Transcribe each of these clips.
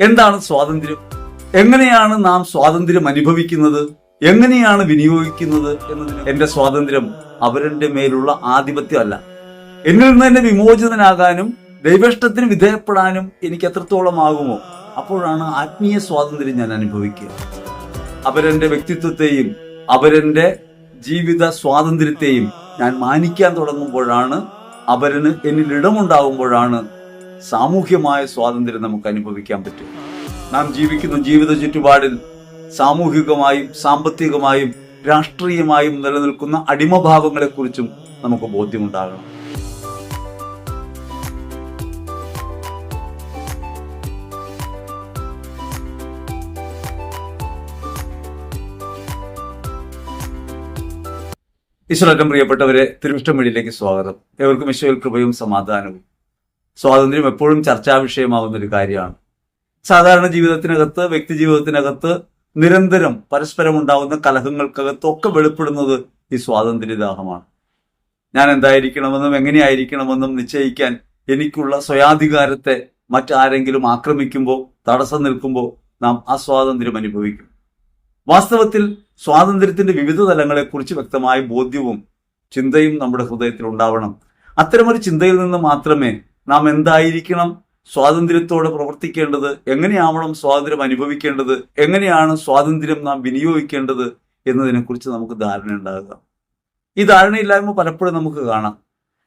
എന്താണ് സ്വാതന്ത്ര്യം? എങ്ങനെയാണ് നാം സ്വാതന്ത്ര്യം അനുഭവിക്കുന്നത്? എങ്ങനെയാണ് വിനിയോഗിക്കുന്നത് എന്നതിന് എന്റെ സ്വാതന്ത്ര്യം അവരുടെ മേലുള്ള ആധിപത്യമല്ല. എന്നിൽ നിന്ന് തന്നെ വിമോചിതനാകാനും ദൈവേഷ്ടത്തിന് വിധേയപ്പെടാനും എനിക്ക് എത്രത്തോളം ആകുമോ അപ്പോഴാണ് ആത്മീയ സ്വാതന്ത്ര്യം ഞാൻ അനുഭവിക്കുക. അവരെന്റെ വ്യക്തിത്വത്തെയും അവരെന്റെ ജീവിത സ്വാതന്ത്ര്യത്തെയും ഞാൻ മാനിക്കാൻ തുടങ്ങുമ്പോഴാണ് അവരന് എന്നിൽ ഇടമുണ്ടാകുമ്പോഴാണ് സാമൂഹ്യമായ സ്വാതന്ത്ര്യം നമുക്ക് അനുഭവിക്കാൻ പറ്റും. നാം ജീവിക്കുന്ന ജീവിത ചുറ്റുപാടിൽ സാമൂഹികമായും സാമ്പത്തികമായും രാഷ്ട്രീയമായും നിലനിൽക്കുന്ന അടിമഭാവങ്ങളെക്കുറിച്ചും നമുക്ക് ബോധ്യമുണ്ടാകണം. ഈശ്വരക്കം പ്രിയപ്പെട്ടവരെ തിരുവിഷ്ടം സ്വാഗതം. ഏവർക്കും ഈശ്വരൽ കൃപയും സമാധാനവും. സ്വാതന്ത്ര്യം എപ്പോഴും ചർച്ചാ വിഷയമാവുന്ന ഒരു കാര്യമാണ്. സാധാരണ ജീവിതത്തിനകത്ത് വ്യക്തി ജീവിതത്തിനകത്ത് നിരന്തരം പരസ്പരം ഉണ്ടാകുന്ന കലഹങ്ങൾക്കകത്ത് ഒക്കെ വെളിപ്പെടുന്നത് ഈ സ്വാതന്ത്ര്യദാഹമാണ് ഞാൻ എന്തായിരിക്കണമെന്നും എങ്ങനെയായിരിക്കണമെന്നും നിശ്ചയിക്കാൻ എനിക്കുള്ള സ്വയാധികാരത്തെ മറ്റാരെങ്കിലും ആക്രമിക്കുമ്പോൾ തടസ്സം നിൽക്കുമ്പോൾ നാം ആ സ്വാതന്ത്ര്യം അനുഭവിക്കും. വാസ്തവത്തിൽ സ്വാതന്ത്ര്യത്തിന്റെ വിവിധ തലങ്ങളെക്കുറിച്ച് വ്യക്തമായ ബോധ്യവും ചിന്തയും നമ്മുടെ ഹൃദയത്തിൽ ഉണ്ടാവണം. അത്തരമൊരു ചിന്തയിൽ നിന്ന് മാത്രമേ നാം എന്തായിരിക്കണം? സ്വാതന്ത്ര്യത്തോടെ പ്രവർത്തിക്കേണ്ടത് എങ്ങനെയാവണം സ്വാതന്ത്ര്യം അനുഭവിക്കേണ്ടത്? എങ്ങനെയാണ് സ്വാതന്ത്ര്യം നാം വിനിയോഗിക്കേണ്ടത് എന്നതിനെക്കുറിച്ച് നമുക്ക് ധാരണ ഉണ്ടാകുക ഈ ധാരണയില്ലായ്മ പലപ്പോഴും നമുക്ക് കാണാം.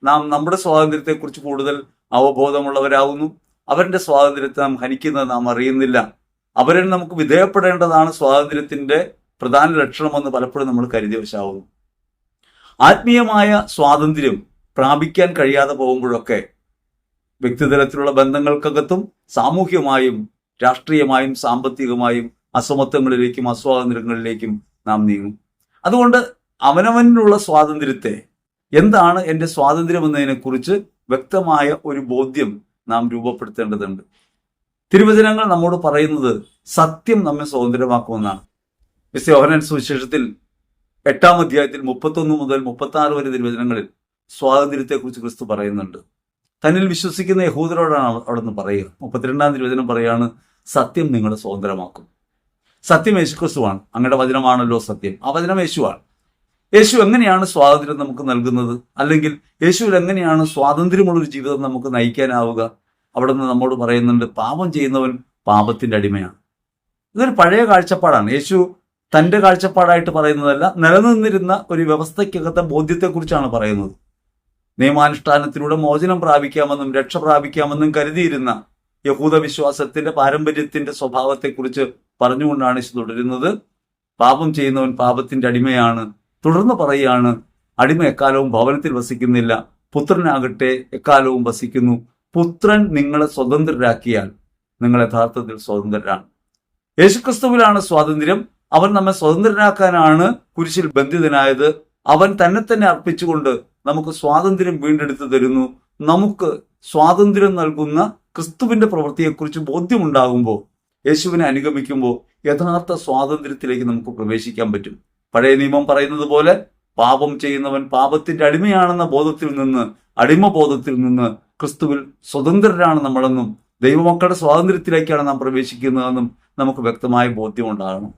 നാം നമ്മുടെ സ്വാതന്ത്ര്യത്തെക്കുറിച്ച് കൂടുതൽ അവബോധമുള്ളവരാകുന്നു. അവരുടെ സ്വാതന്ത്ര്യത്തെ നാം ഹനിക്കുന്നത് നാം അറിയുന്നില്ല. അവരെ നമുക്ക് വിധേയപ്പെടേണ്ടതാണ് സ്വാതന്ത്ര്യത്തിന്റെ പ്രധാന ലക്ഷണമെന്ന് പലപ്പോഴും നമ്മൾ കരുതി വശാവുന്നു ആത്മീയമായ സ്വാതന്ത്ര്യം പ്രാപിക്കാൻ കഴിയാതെ പോകുമ്പോഴൊക്കെ വ്യക്തിതലത്തിലുള്ള ബന്ധങ്ങൾക്കകത്തും സാമൂഹ്യമായും രാഷ്ട്രീയമായും സാമ്പത്തികമായും അസമത്വങ്ങളിലേക്കും അസ്വാതന്ത്ര്യങ്ങളിലേക്കും നാം നീങ്ങും. അതുകൊണ്ട് അവനവനിലുള്ള സ്വാതന്ത്ര്യത്തെ എന്താണ് എന്റെ സ്വാതന്ത്ര്യം എന്നതിനെക്കുറിച്ച് വ്യക്തമായ ഒരു ബോധ്യം നാം രൂപപ്പെടുത്തേണ്ടതുണ്ട്. തിരുവചനങ്ങൾ നമ്മോട് പറയുന്നത് സത്യം നമ്മെ സ്വതന്ത്രമാക്കുമെന്നാണ്. മിസ് യോഹനൻ സുവിശേഷത്തിൽ എട്ടാം അധ്യായത്തിൽ മുപ്പത്തൊന്ന് മുതൽ മുപ്പത്തി ആറ് വരെ തിരുവചനങ്ങളിൽ സ്വാതന്ത്ര്യത്തെക്കുറിച്ച് ക്രിസ്തു പറയുന്നുണ്ട്. തന്നിൽ വിശ്വസിക്കുന്ന യഹൂദരോടാണ് അവ- അവിടെ നിന്ന് പറയുക. മുപ്പത്തിരണ്ടാം തിരുവചനം പറയാണ് സത്യം നിങ്ങളെ സ്വതന്ത്രമാക്കും. സത്യം യേശു ക്രിസ്തുവാണ് അങ്ങയുടെ വചനമാണല്ലോ സത്യം. ആ വചനം യേശുവാണ്. യേശു എങ്ങനെയാണ് സ്വാതന്ത്ര്യം നമുക്ക് നൽകുന്നത്? അല്ലെങ്കിൽ യേശുവിൽ എങ്ങനെയാണ് സ്വാതന്ത്ര്യമുള്ളൊരു ജീവിതം നമുക്ക് നയിക്കാനാവുക? അവിടെ നിന്ന് നമ്മോട് പറയുന്നുണ്ട് പാപം ചെയ്യുന്നവൻ പാപത്തിന്റെ അടിമയാണ്. ഇതൊരു പഴയ കാഴ്ചപ്പാടാണ്. യേശു തന്റെ കാഴ്ചപ്പാടായിട്ട് പറയുന്നതല്ല നിലനിന്നിരുന്ന ഒരു വ്യവസ്ഥയ്ക്കകത്തെ ബോധ്യത്തെക്കുറിച്ചാണ് പറയുന്നത്. നിയമാനുഷ്ഠാനത്തിലൂടെ മോചനം പ്രാപിക്കാമെന്നും രക്ഷ പ്രാപിക്കാമെന്നും കരുതിയിരുന്ന യഹൂദ വിശ്വാസത്തിന്റെ പാരമ്പര്യത്തിന്റെ സ്വഭാവത്തെക്കുറിച്ച് പറഞ്ഞുകൊണ്ടാണ് ഇത് തുടരുന്നത്. പാപം ചെയ്യുന്നവൻ പാപത്തിന്റെ അടിമയാണ്. തുടർന്ന് പറയുകയാണ് അടിമ എക്കാലവും ഭവനത്തിൽ വസിക്കുന്നില്ല. പുത്രനാകട്ടെ എക്കാലവും വസിക്കുന്നു. പുത്രൻ നിങ്ങളെ സ്വതന്ത്രരാക്കിയാൽ നിങ്ങൾ യഥാർത്ഥത്തിൽ സ്വതന്ത്രരാണ്. യേശുക്രിസ്തുവിലാണ് സ്വാതന്ത്ര്യം. അവൻ നമ്മെ സ്വതന്ത്രനാക്കാനാണ് കുരിശിൽ ബന്ധിതനായത്. അവൻ തന്നെ തന്നെ അർപ്പിച്ചുകൊണ്ട് നമുക്ക് സ്വാതന്ത്ര്യം വീണ്ടെടുത്തു തരുന്നു. നമുക്ക് സ്വാതന്ത്ര്യം നൽകുന്ന ക്രിസ്തുവിന്റെ പ്രവൃത്തിയെക്കുറിച്ച് ബോധ്യമുണ്ടാകുമ്പോൾ യേശുവിനെ അനുഗമിക്കുമ്പോൾ യഥാർത്ഥ സ്വാതന്ത്ര്യത്തിലേക്ക് നമുക്ക് പ്രവേശിക്കാൻ പറ്റും. പഴയ നിയമം പറയുന്നത് പോലെ പാപം ചെയ്യുന്നവൻ പാപത്തിന്റെ അടിമയാണെന്ന ബോധത്തിൽ നിന്ന് അടിമബോധത്തിൽ നിന്ന് ക്രിസ്തുവിൽ സ്വതന്ത്രരാണ് നമ്മളെന്നും ദൈവമക്കളുടെ സ്വാതന്ത്ര്യത്തിലേക്കാണ് നാം പ്രവേശിക്കുന്നതെന്നും നമുക്ക് വ്യക്തമായ ബോധ്യം ഉണ്ടാകണം.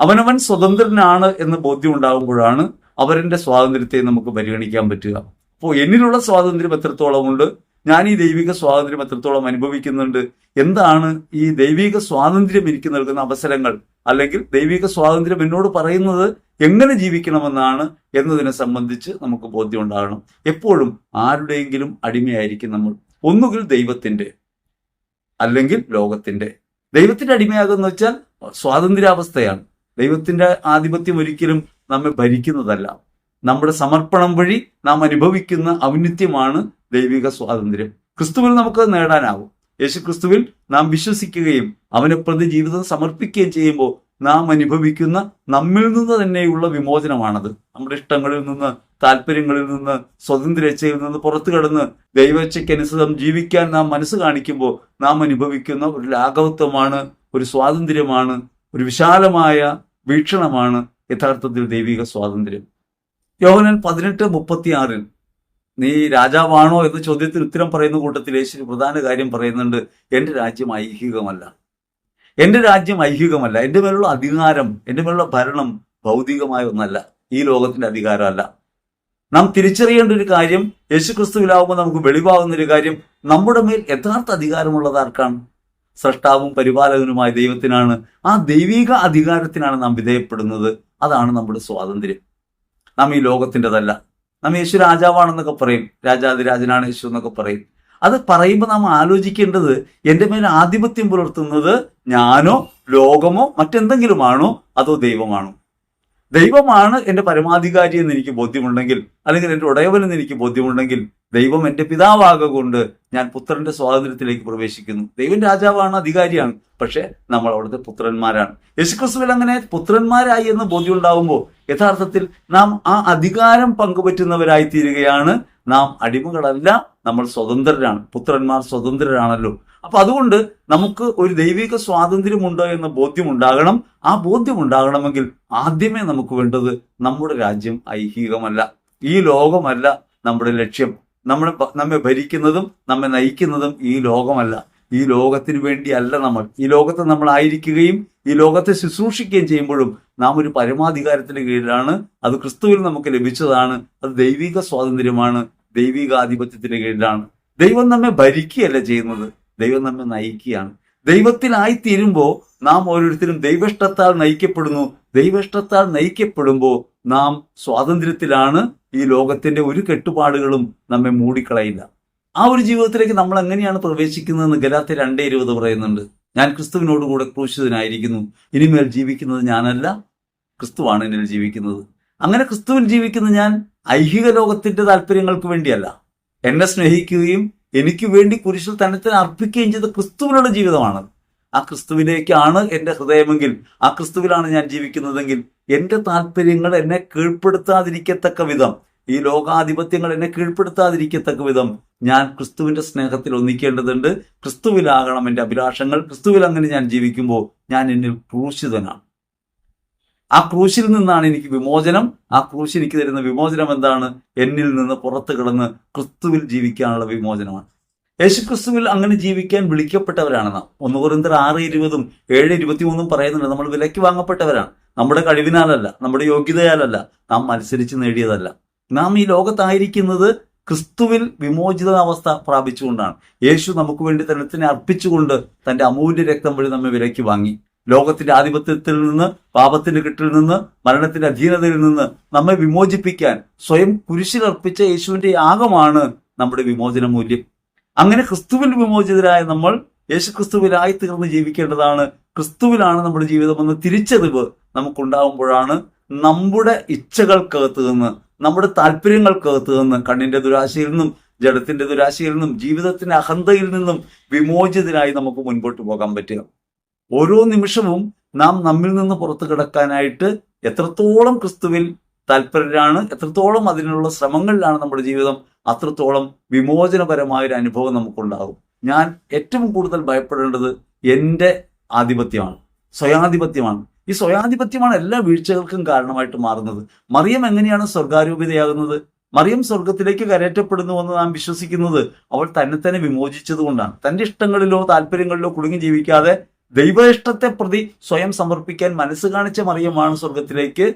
അവനവൻ സ്വതന്ത്രനാണ് എന്ന് ബോധ്യം ഉണ്ടാകുമ്പോഴാണ് അവരുടെ സ്വാതന്ത്ര്യത്തെ നമുക്ക് പരിഗണിക്കാൻ പറ്റുക. അപ്പോൾ എന്നിലുള്ള സ്വാതന്ത്ര്യം എത്രത്തോളം ഉണ്ട്? ഞാൻ ഈ ദൈവിക സ്വാതന്ത്ര്യം എത്രത്തോളം അനുഭവിക്കുന്നുണ്ട്? എന്താണ് ഈ ദൈവിക സ്വാതന്ത്ര്യം എനിക്ക് നൽകുന്ന അവസരങ്ങൾ? അല്ലെങ്കിൽ ദൈവിക സ്വാതന്ത്ര്യം എന്നോട് പറയുന്നത് എങ്ങനെ ജീവിക്കണമെന്നാണ് എന്നതിനെ സംബന്ധിച്ച് നമുക്ക് ബോധ്യം ഉണ്ടാകണം. എപ്പോഴും ആരുടെയെങ്കിലും അടിമയായിരിക്കും നമ്മൾ. ഒന്നുകിൽ ദൈവത്തിന്റെ അല്ലെങ്കിൽ ലോകത്തിന്റെ. ദൈവത്തിന്റെ അടിമയാകുന്ന വെച്ചാൽ സ്വാതന്ത്ര്യാവസ്ഥയാണ്. ദൈവത്തിന്റെ ആധിപത്യം ഒരിക്കലും നമ്മെ ഭരിക്കുന്നതല്ല. നമ്മുടെ സമർപ്പണം വഴി നാം അനുഭവിക്കുന്ന ഔന്നിത്യമാണ് ദൈവിക സ്വാതന്ത്ര്യം. ക്രിസ്തുവിൽ നമുക്ക് നേടാനാവും. യേശു ക്രിസ്തുവിൽ നാം വിശ്വസിക്കുകയും അവനെ പ്രതി ജീവിതം സമർപ്പിക്കുകയും ചെയ്യുമ്പോൾ നാം അനുഭവിക്കുന്ന നമ്മിൽ നിന്ന് തന്നെയുള്ള വിമോചനമാണത്. നമ്മുടെ ഇഷ്ടങ്ങളിൽ നിന്ന് താല്പര്യങ്ങളിൽ നിന്ന് സ്വതന്ത്രേച്ഛയിൽ നിന്ന് പുറത്തു കടന്ന് ദൈവേച്ഛയ്ക്കനുസൃതം ജീവിക്കാൻ നാം മനസ്സ് കാണിക്കുമ്പോൾ നാം അനുഭവിക്കുന്ന ഒരു ലാഘവത്വമാണ് ഒരു സ്വാതന്ത്ര്യമാണ് ഒരു വിശാലമായ വീക്ഷണമാണ് യഥാർത്ഥത്തിൽ ദൈവിക സ്വാതന്ത്ര്യം. യോഹനൻ പതിനെട്ട് മുപ്പത്തി ആറിൽ നീ രാജാവാണോ? എന്ന ചോദ്യത്തിന് ഉത്തരം പറയുന്ന കൂട്ടത്തിൽ യേശു പ്രധാന കാര്യം പറയുന്നുണ്ട് എന്റെ രാജ്യം ഐഹികമല്ല. എന്റെ രാജ്യം ഐഹികമല്ല. എന്റെ മേലുള്ള അധികാരം എന്റെ മേലുള്ള ഭരണം ഭൗതികമായ ഒന്നല്ല. ഈ ലോകത്തിന്റെ അധികാരമല്ല. നാം തിരിച്ചറിയേണ്ട ഒരു കാര്യം യേശുക്രിസ്തുവിലാവുമ്പോൾ നമുക്ക് വെളിവാകുന്ന ഒരു കാര്യം നമ്മുടെ മേൽ യഥാർത്ഥ അധികാരമുള്ളത് ആർക്കാണ്? സൃഷ്ടാവും പരിപാലകനുമായ ദൈവത്തിനാണ്. ആ ദൈവിക അധികാരത്തിനാണ് നാം വിധേയപ്പെടുന്നത്. അതാണ് നമ്മുടെ സ്വാതന്ത്ര്യം. നാം ഈ ലോകത്തിന്റെതല്ല. നാം യേശു രാജാവാണെന്നൊക്കെ പറയും. രാജാതിരാജനാണ് യേശു എന്നൊക്കെ പറയും. അത് പറയുമ്പോൾ നാം ആലോചിക്കേണ്ടത് എന്റെ മേൽ ആധിപത്യം പുലർത്തുന്നത് ഞാനോ ലോകമോ മറ്റെന്തെങ്കിലുമാണോ അതോ ദൈവമാണോ? ദൈവമാണ് എന്റെ പരമാധികാരി എന്ന് എനിക്ക് ബോധ്യമുണ്ടെങ്കിൽ അല്ലെങ്കിൽ എന്റെ ഉടയവൻ എന്ന് എനിക്ക് ബോധ്യമുണ്ടെങ്കിൽ ദൈവം എന്റെ പിതാവാകൊണ്ട് ഞാൻ പുത്രന്റെ സ്വാതന്ത്ര്യത്തിലേക്ക് പ്രവേശിക്കുന്നു. ദൈവം രാജാവാണ് അധികാരിയാണ് പക്ഷേ നമ്മൾ അവിടുത്തെ പുത്രന്മാരാണ്. യേശുക്രിസ്തുവിൽ അങ്ങനെ പുത്രന്മാരായി എന്ന് ബോധ്യം ഉണ്ടാവുമ്പോൾ യഥാർത്ഥത്തിൽ നാം ആ അധികാരം പങ്കുപറ്റുന്നവരായി തീരുകയാണ് നാം അടിമകളല്ല നമ്മൾ സ്വതന്ത്രരാണ്. പുത്രന്മാർ സ്വതന്ത്രരാണല്ലോ. അപ്പൊ അതുകൊണ്ട് നമുക്ക് ഒരു ദൈവിക സ്വാതന്ത്ര്യമുണ്ടോ എന്ന ബോധ്യം ഉണ്ടാകണം ആ ബോധ്യം ഉണ്ടാകണമെങ്കിൽ ആദ്യമേ നമുക്ക് വേണ്ടത് നമ്മുടെ രാജ്യം ഐഹികമല്ല. ഈ ലോകമല്ല നമ്മുടെ ലക്ഷ്യം. നമ്മളെ നമ്മെ ഭരിക്കുന്നതും നമ്മെ നയിക്കുന്നതും ഈ ലോകമല്ല. ഈ ലോകത്തിന് വേണ്ടിയല്ല നമ്മൾ. ഈ ലോകത്ത് നമ്മൾ ആയിരിക്കുകയും ഈ ലോകത്തെ ശുശ്രൂഷിക്കുകയും ചെയ്യുമ്പോഴും നാം ഒരു പരമാധികാരത്തിന് കീഴിലാണ്. അത് ക്രിസ്തുവിൽ നമുക്ക് ലഭിച്ചതാണ്. അത് ദൈവിക സ്വാതന്ത്ര്യമാണ്. ദൈവികാധിപത്യത്തിന് കീഴിലാണ്. ദൈവം നമ്മെ ഭരിക്കുകയല്ല ചെയ്യുന്നത്. ദൈവം നമ്മെ നയിക്കുകയാണ്. ദൈവത്തിലായി തീരുമ്പോൾ നാം ഓരോരുത്തരും ദൈവഷ്ടത്താൽ നയിക്കപ്പെടുന്നു. ദൈവഷ്ടത്താൽ നയിക്കപ്പെടുമ്പോൾ നാം സ്വാതന്ത്ര്യത്തിലാണ് ഈ ലോകത്തിന്റെ ഒരു കെട്ടുപാടുകളും നമ്മെ മൂടിക്കളയില്ല ആ ഒരു ജീവിതത്തിലേക്ക് നമ്മൾ എങ്ങനെയാണ് പ്രവേശിക്കുന്നതെന്ന് ഗലാത്തി രണ്ടേ ഇരുപത് പറയുന്നുണ്ട്. ഞാൻ ക്രിസ്തുവിനോട് കൂടെ ക്രൂശിതനായിരിക്കുന്നു. ഇനിമേൽ ജീവിക്കുന്നത് ഞാനല്ല ക്രിസ്തുവാണ് എന്നിൽ ജീവിക്കുന്നത്. അങ്ങനെ ക്രിസ്തുവിൽ ജീവിക്കുന്ന ഞാൻ ഐഹിക ലോകത്തിന്റെ താല്പര്യങ്ങൾക്ക് വേണ്ടിയല്ല. എന്നെ സ്നേഹിക്കുകയും എനിക്ക് വേണ്ടി കുരിശിൽ തന്നെ തന്നെ അർപ്പിക്കുകയും ചെയ്ത ക്രിസ്തുവിനുള്ള ജീവിതമാണ്. ആ ക്രിസ്തുവിലേക്കാണ് എന്റെ ഹൃദയമെങ്കിൽ ആ ക്രിസ്തുവിലാണ് ഞാൻ ജീവിക്കുന്നതെങ്കിൽ എന്റെ താല്പര്യങ്ങൾ എന്നെ കീഴ്പ്പെടുത്താതിരിക്കത്തക്ക വിധം ഈ ലോകാധിപത്യങ്ങൾ എന്നെ കീഴ്പ്പെടുത്താതിരിക്കത്തക്ക വിധം ഞാൻ ക്രിസ്തുവിന്റെ സ്നേഹത്തിൽ ഒന്നിക്കേണ്ടതുണ്ട്. ക്രിസ്തുവിലാകണം എന്റെ അഭിലാഷങ്ങൾ. ക്രിസ്തുവിൽ അങ്ങനെ ഞാൻ ജീവിക്കുമ്പോൾ ഞാൻ എന്നിൽ ക്രൂശിതനാണ്. ആ ക്രൂശിൽ നിന്നാണ് എനിക്ക് വിമോചനം. ആ ക്രൂശ് എനിക്ക് തരുന്ന വിമോചനം എന്താണ്? എന്നിൽ നിന്ന് പുറത്തു കിടന്ന് ക്രിസ്തുവിൽ ജീവിക്കാനുള്ള വിമോചനമാണ്. യേശു ക്രിസ്തുവിൽ അങ്ങനെ ജീവിക്കാൻ വിളിക്കപ്പെട്ടവരാണ് നാം. ഒന്ന് കുറിന്തർ ആറ് ഇരുപതും ഏഴ് ഇരുപത്തിമൂന്നും പറയുന്നുണ്ട് നമ്മൾ വിലയ്ക്ക് വാങ്ങപ്പെട്ടവരാണ്. നമ്മുടെ കഴിവിനാലല്ല നമ്മുടെ യോഗ്യതയാലല്ല നാം മത്സരിച്ച് നേടിയതല്ല. നാം ഈ ലോകത്തായിരിക്കുന്നത് ക്രിസ്തുവിൽ വിമോചിതാവസ്ഥ പ്രാപിച്ചുകൊണ്ടാണ്. യേശു നമുക്ക് വേണ്ടി തന്നെ അർപ്പിച്ചുകൊണ്ട് തന്റെ അമൂല്യ രക്തം വഴി നമ്മെ വിലയ്ക്ക് വാങ്ങി. ലോകത്തിന്റെ ആധിപത്യത്തിൽ നിന്ന് പാപത്തിന്റെ കെട്ടിൽ നിന്ന് മരണത്തിന്റെ അധീനതയിൽ നിന്ന് നമ്മെ വിമോചിപ്പിക്കാൻ സ്വയം കുരിശിലർപ്പിച്ച യേശുവിന്റെ യാഗമാണ് നമ്മുടെ വിമോചന മൂല്യം. അങ്ങനെ ക്രിസ്തുവിൽ വിമോചിതരായ നമ്മൾ യേശു ക്രിസ്തുവിലായി തീർന്ന് ജീവിക്കേണ്ടതാണ്. ക്രിസ്തുവിലാണ് നമ്മുടെ ജീവിതമെന്ന് തിരിച്ചറിവ് നമുക്കുണ്ടാകുമ്പോഴാണ് നമ്മുടെ ഇച്ഛകൾക്കകത്ത് നിന്ന് നമ്മുടെ താല്പര്യങ്ങൾക്കകത്ത് നിന്ന് കണ്ണിന്റെ ദുരാശയിൽ നിന്നും ജഡത്തിന്റെ ദുരാശയിൽ നിന്നും ജീവിതത്തിന്റെ അഹന്തയിൽ നിന്നും വിമോചിതരായി നമുക്ക് മുൻപോട്ട് പോകാൻ പറ്റുക. ഓരോ നിമിഷവും നാം നമ്മിൽ നിന്ന് പുറത്തു കിടക്കാനായിട്ട് എത്രത്തോളം ക്രിസ്തുവിൽ താല്പര്യരാണ് എത്രത്തോളം അതിനുള്ള ശ്രമങ്ങളിലാണ് നമ്മുടെ ജീവിതം അത്രത്തോളം വിമോചനപരമായ ഒരു അനുഭവം നമുക്കുണ്ടാകും. ഞാൻ ഏറ്റവും കൂടുതൽ ഭയപ്പെടേണ്ടത് എന്റെ ആധിപത്യമാണ് സ്വയാധിപത്യമാണ്. ഈ സ്വയാധിപത്യമാണ് എല്ലാ വീഴ്ചകൾക്കും കാരണമായിട്ട് മാറുന്നത്. മറിയം എങ്ങനെയാണ് സ്വർഗാരൂപിതയാകുന്നത്? മറിയം സ്വർഗത്തിലേക്ക് കരയറ്റപ്പെടുന്നുവെന്ന് നാം വിശ്വസിക്കുന്നത് അവൾ തന്നെ തന്നെ വിമോചിച്ചതുകൊണ്ടാണ്. തന്റെ ഇഷ്ടങ്ങളിലോ താല്പര്യങ്ങളിലോ കുടുങ്ങി ജീവിക്കാതെ ദൈവ ഇഷ്ടത്തെ പ്രതി സ്വയം സമർപ്പിക്കാൻ മനസ്സ് കാണിച്ച മറിയമാണ് സ്വർഗത്തിലേക്ക്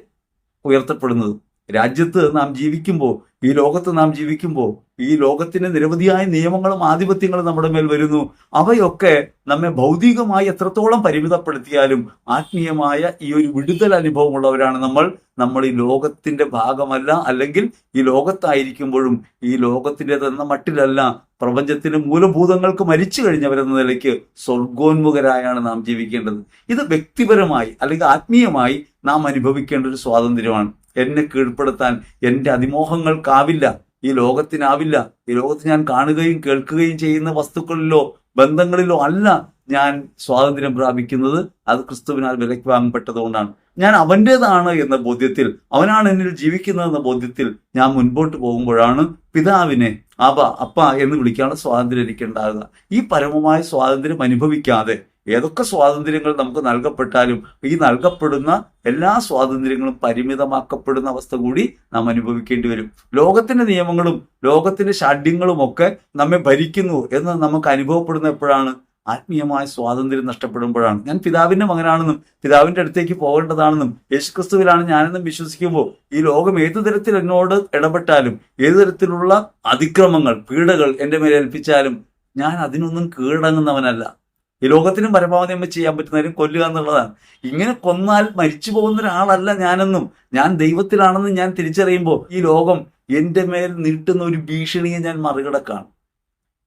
ഉയർത്തപ്പെടുന്നത്. രാജ്യത്ത് നാം ജീവിക്കുമ്പോൾ ഈ ലോകത്ത് നാം ജീവിക്കുമ്പോൾ ഈ ലോകത്തിന് നിരവധിയായ നിയമങ്ങളും ആധിപത്യങ്ങളും നമ്മുടെ മേൽ വരുന്നു. അവയൊക്കെ നമ്മെ ഭൗതികമായി എത്രത്തോളം പരിമിതപ്പെടുത്തിയാലും ആത്മീയമായ ഈ ഒരു വിടുതൽ അനുഭവമുള്ളവരാണ് നമ്മൾ. നമ്മൾ ഈ ലോകത്തിന്റെ ഭാഗമല്ല അല്ലെങ്കിൽ ഈ ലോകത്തായിരിക്കുമ്പോഴും ഈ ലോകത്തിന്റെ തന്നെ മട്ടിലല്ല പ്രപഞ്ചത്തിന്റെ മൂലഭൂതങ്ങൾക്ക് മരിച്ചു കഴിഞ്ഞവരെന്ന നിലയ്ക്ക് സ്വർഗോന്മുഖരായാണ് നാം ജീവിക്കേണ്ടത്. ഇത് വ്യക്തിപരമായി അല്ലെങ്കിൽ ആത്മീയമായി നാം അനുഭവിക്കേണ്ട ഒരു സ്വാതന്ത്ര്യമാണ്. എന്നെ കീഴ്പ്പെടുത്താൻ എന്റെ അതിമോഹങ്ങൾക്കാവില്ല ഈ ലോകത്തിനാവില്ല. ഈ ലോകത്ത് ഞാൻ കാണുകയും കേൾക്കുകയും ചെയ്യുന്ന വസ്തുക്കളിലോ ബന്ധങ്ങളിലോ അല്ല ഞാൻ സ്വാതന്ത്ര്യം പ്രാപിക്കുന്നത്. അത് ക്രിസ്തുവിനാൽ വിലയ്ക്ക് വാങ്ങപ്പെട്ടതുകൊണ്ടാണ്. ഞാൻ അവന്റേതാണ് എന്ന ബോധ്യത്തിൽ അവനാണ് എന്നിൽ ജീവിക്കുന്നതെന്ന ബോധ്യത്തിൽ ഞാൻ മുൻപോട്ട് പോകുമ്പോഴാണ് പിതാവിനെ അബ അപ്പ എന്ന് വിളിക്കാനുള്ള സ്വാതന്ത്ര്യം എനിക്കുണ്ടാകുക ഈ പരമമായ സ്വാതന്ത്ര്യം അനുഭവിക്കാതെ ഏതൊക്കെ സ്വാതന്ത്ര്യങ്ങൾ നമുക്ക് നൽകപ്പെട്ടാലും ഈ നൽകപ്പെടുന്ന എല്ലാ സ്വാതന്ത്ര്യങ്ങളും പരിമിതമാക്കപ്പെടുന്ന അവസ്ഥ കൂടി നാം അനുഭവിക്കേണ്ടി വരും. ലോകത്തിന്റെ നിയമങ്ങളും ലോകത്തിന്റെ ഷാഢ്യങ്ങളും ഒക്കെ നമ്മെ ഭരിക്കുന്നു എന്ന് നമുക്ക് അനുഭവപ്പെടുന്ന എപ്പോഴാണ്? ആത്മീയമായ സ്വാതന്ത്ര്യം നഷ്ടപ്പെടുമ്പോഴാണ്. ഞാൻ പിതാവിന്റെ മകനാണെന്നും പിതാവിന്റെ അടുത്തേക്ക് പോകേണ്ടതാണെന്നും യേശുക്രിസ്തുവിലാണ് ഞാനെന്നും വിശ്വസിക്കുമ്പോൾ ഈ ലോകം ഏതു തരത്തിൽ എന്നോട് ഇടപെട്ടാലും ഏതു തരത്തിലുള്ള അതിക്രമങ്ങൾ പീഡകൾ എന്റെ മേലെ ഏൽപ്പിച്ചാലും ഞാൻ അതിനൊന്നും കീഴടങ്ങുന്നവനല്ല. ഈ ലോകത്തിനും പരമാവധി നമ്മൾ ചെയ്യാൻ പറ്റുന്നവരും കൊല്ലുക എന്നുള്ളതാണ്. ഇങ്ങനെ കൊന്നാൽ മരിച്ചു പോകുന്ന ഒരാളല്ല ഞാനെന്നും ഞാൻ ദൈവത്തിലാണെന്നും ഞാൻ തിരിച്ചറിയുമ്പോൾ ഈ ലോകം എന്റെ മേൽ നീട്ടുന്ന ഒരു ഭീഷണിയെ ഞാൻ മറികടക്കാണ്.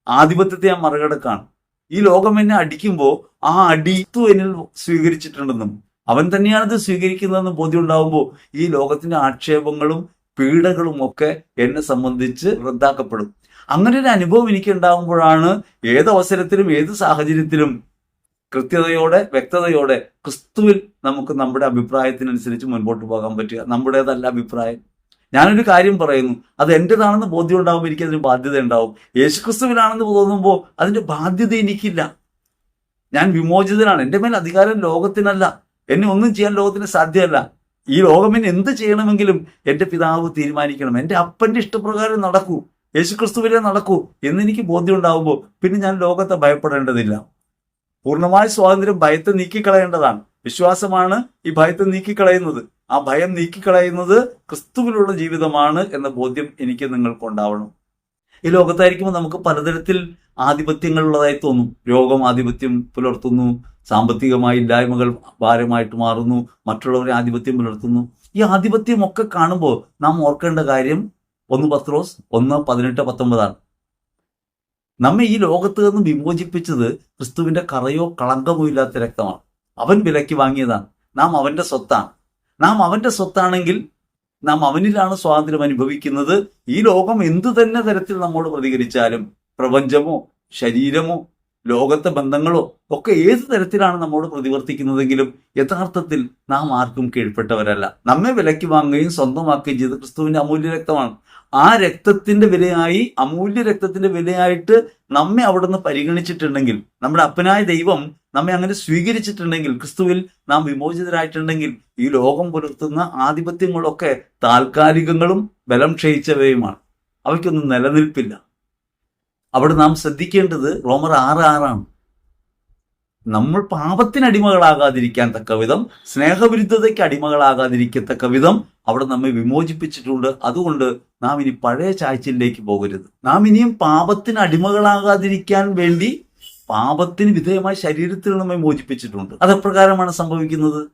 ആധിപത്യത്തെ ഞാൻ മറികടക്കാണ്. ഈ ലോകം എന്നെ അടിക്കുമ്പോൾ ആ അടിത്തു എന്നിൽ സ്വീകരിച്ചിട്ടുണ്ടെന്നും അവൻ തന്നെയാണ് സ്വീകരിക്കുന്നതെന്ന് ബോധ്യം ഉണ്ടാകുമ്പോൾ ഈ ലോകത്തിന്റെ ആക്ഷേപങ്ങളും പീഡകളും ഒക്കെ എന്നെ സംബന്ധിച്ച് റദ്ദാക്കപ്പെടും. അങ്ങനെ ഒരു അനുഭവം എനിക്ക് ഉണ്ടാകുമ്പോഴാണ് ഏത് അവസരത്തിലും ഏത് സാഹചര്യത്തിലും കൃത്യതയോടെ വ്യക്തതയോടെ ക്രിസ്തുവിൽ നമുക്ക് നമ്മുടെ അഭിപ്രായത്തിനനുസരിച്ച് മുൻപോട്ട് പോകാൻ പറ്റുക. നമ്മുടേതല്ല അഭിപ്രായം. ഞാനൊരു കാര്യം പറയുന്നു. അത് എന്റെതാണെന്ന് ബോധ്യം ഉണ്ടാകുമ്പോൾ എനിക്ക് അതിന് ബാധ്യത ഉണ്ടാവും യേശുക്രിസ്തുവിനാണെന്ന് തോന്നുമ്പോൾ അതിന്റെ ബാധ്യത എനിക്കില്ല. ഞാൻ വിമോചിതനാണ്. എന്റെ മേൽ അധികാരം ലോകത്തിനല്ല. എന്നെ ഒന്നും ചെയ്യാൻ ലോകത്തിന് സാധ്യമല്ല ഈ ലോകം എന്നെ എന്ത് ചെയ്യണമെങ്കിലും എന്റെ പിതാവ് തീരുമാനിക്കണം. എന്റെ അപ്പന്റെ ഇഷ്ടപ്രകാരം നടക്കൂ. യേശുക്രിസ്തുവിലെ നടക്കൂ എന്നെനിക്ക് ബോധ്യം ഉണ്ടാകുമ്പോൾ പിന്നെ ഞാൻ ലോകത്തെ ഭയപ്പെടേണ്ടതില്ല. പൂർണമായ സ്വാതന്ത്ര്യം ഭയത്തെ നീക്കിക്കളയേണ്ടതാണ്. വിശ്വാസമാണ് ഈ ഭയത്തെ നീക്കിക്കളയുന്നത്. ആ ഭയം നീക്കിക്കളയുന്നത് ക്രിസ്തുവിലുള്ള ജീവിതമാണ് എന്ന ബോധ്യം എനിക്ക് നിങ്ങൾക്ക് ഉണ്ടാവണം. ഈ ലോകത്തായിരിക്കുമ്പോൾ നമുക്ക് പലതരത്തിൽ ആധിപത്യങ്ങളുള്ളതായി തോന്നും. രോഗം ആധിപത്യം പുലർത്തുന്നു. സാമ്പത്തികമായ ഇല്ലായ്മകൾ ഭാരമായിട്ട് മാറുന്നു. മറ്റുള്ളവരെ ആധിപത്യം പുലർത്തുന്നു. ഈ ആധിപത്യം ഒക്കെ കാണുമ്പോൾ നാം ഓർക്കേണ്ട കാര്യം ഒന്ന് പത്രോസ് ഒന്ന് പതിനെട്ട് പത്തൊമ്പതാണ്. നമ്മെ ഈ ലോകത്ത് നിന്ന് വിമോചിപ്പിച്ചത് ക്രിസ്തുവിന്റെ കറയോ കളങ്കമോ ഇല്ലാത്ത രക്തമാണ്. അവൻ വിലയ്ക്ക് വാങ്ങിയതാണ്. നാം അവന്റെ സ്വത്താണ്. നാം അവന്റെ സ്വത്താണെങ്കിൽ നാം അവനിലാണ് സ്വാതന്ത്ര്യം അനുഭവിക്കുന്നത്. ഈ ലോകം എന്തു തന്നെ തരത്തിൽ നമ്മോട് പ്രതികരിച്ചാലും പ്രപഞ്ചമോ ശരീരമോ ലോകത്തെ ബന്ധങ്ങളോ ഒക്കെ ഏത് തരത്തിലാണ് നമ്മോട് പ്രതിവർത്തിക്കുന്നതെങ്കിലും യഥാർത്ഥത്തിൽ നാം ആർക്കും കീഴ്പ്പെട്ടവരല്ല. നമ്മെ വിലയ്ക്ക് വാങ്ങുകയും സ്വന്തമാക്കുകയും ചെയ്ത് ക്രിസ്തുവിന്റെ അമൂല്യ രക്തമാണ്. ആ രക്തത്തിന്റെ വിലയായി അമൂല്യ രക്തത്തിന്റെ വിലയായിട്ട് നമ്മെ അവിടുന്ന് പരിഗണിച്ചിട്ടുണ്ടെങ്കിൽ നമ്മുടെ അപ്പനായ ദൈവം നമ്മെ അങ്ങനെ സ്വീകരിച്ചിട്ടുണ്ടെങ്കിൽ ക്രിസ്തുവിൽ നാം വിമോചിതരായിട്ടുണ്ടെങ്കിൽ ഈ ലോകം പുലർത്തുന്ന ആധിപത്യങ്ങളൊക്കെ താൽക്കാലികങ്ങളും ബലം ക്ഷയിച്ചവയുമാണ്. അവയ്ക്കൊന്നും നിലനിൽപ്പില്ല. അവിടെ നാം ശ്രദ്ധിക്കേണ്ടത് റോമർ ആറ് ആറാണ്. നമ്മൾ പാപത്തിന് അടിമകളാകാതിരിക്കാൻ തക്ക വിധം സ്നേഹവിരുദ്ധതയ്ക്ക് അടിമകളാകാതിരിക്കത്തക്ക വിധം അവിടെ നമ്മെ വിമോചിപ്പിച്ചിട്ടുണ്ട്. അതുകൊണ്ട് നാം ഇനി പഴയ ചായ്ച്ചിലേക്ക് പോകരുത്. നാം ഇനിയും പാപത്തിന് അടിമകളാകാതിരിക്കാൻ വേണ്ടി പാപത്തിന് വിധേയമായ ശരീരത്തിൽ നമ്മെ മോചിപ്പിച്ചിട്ടുണ്ട്. അതെപ്രകാരമാണ് സംഭവിക്കുന്നത്?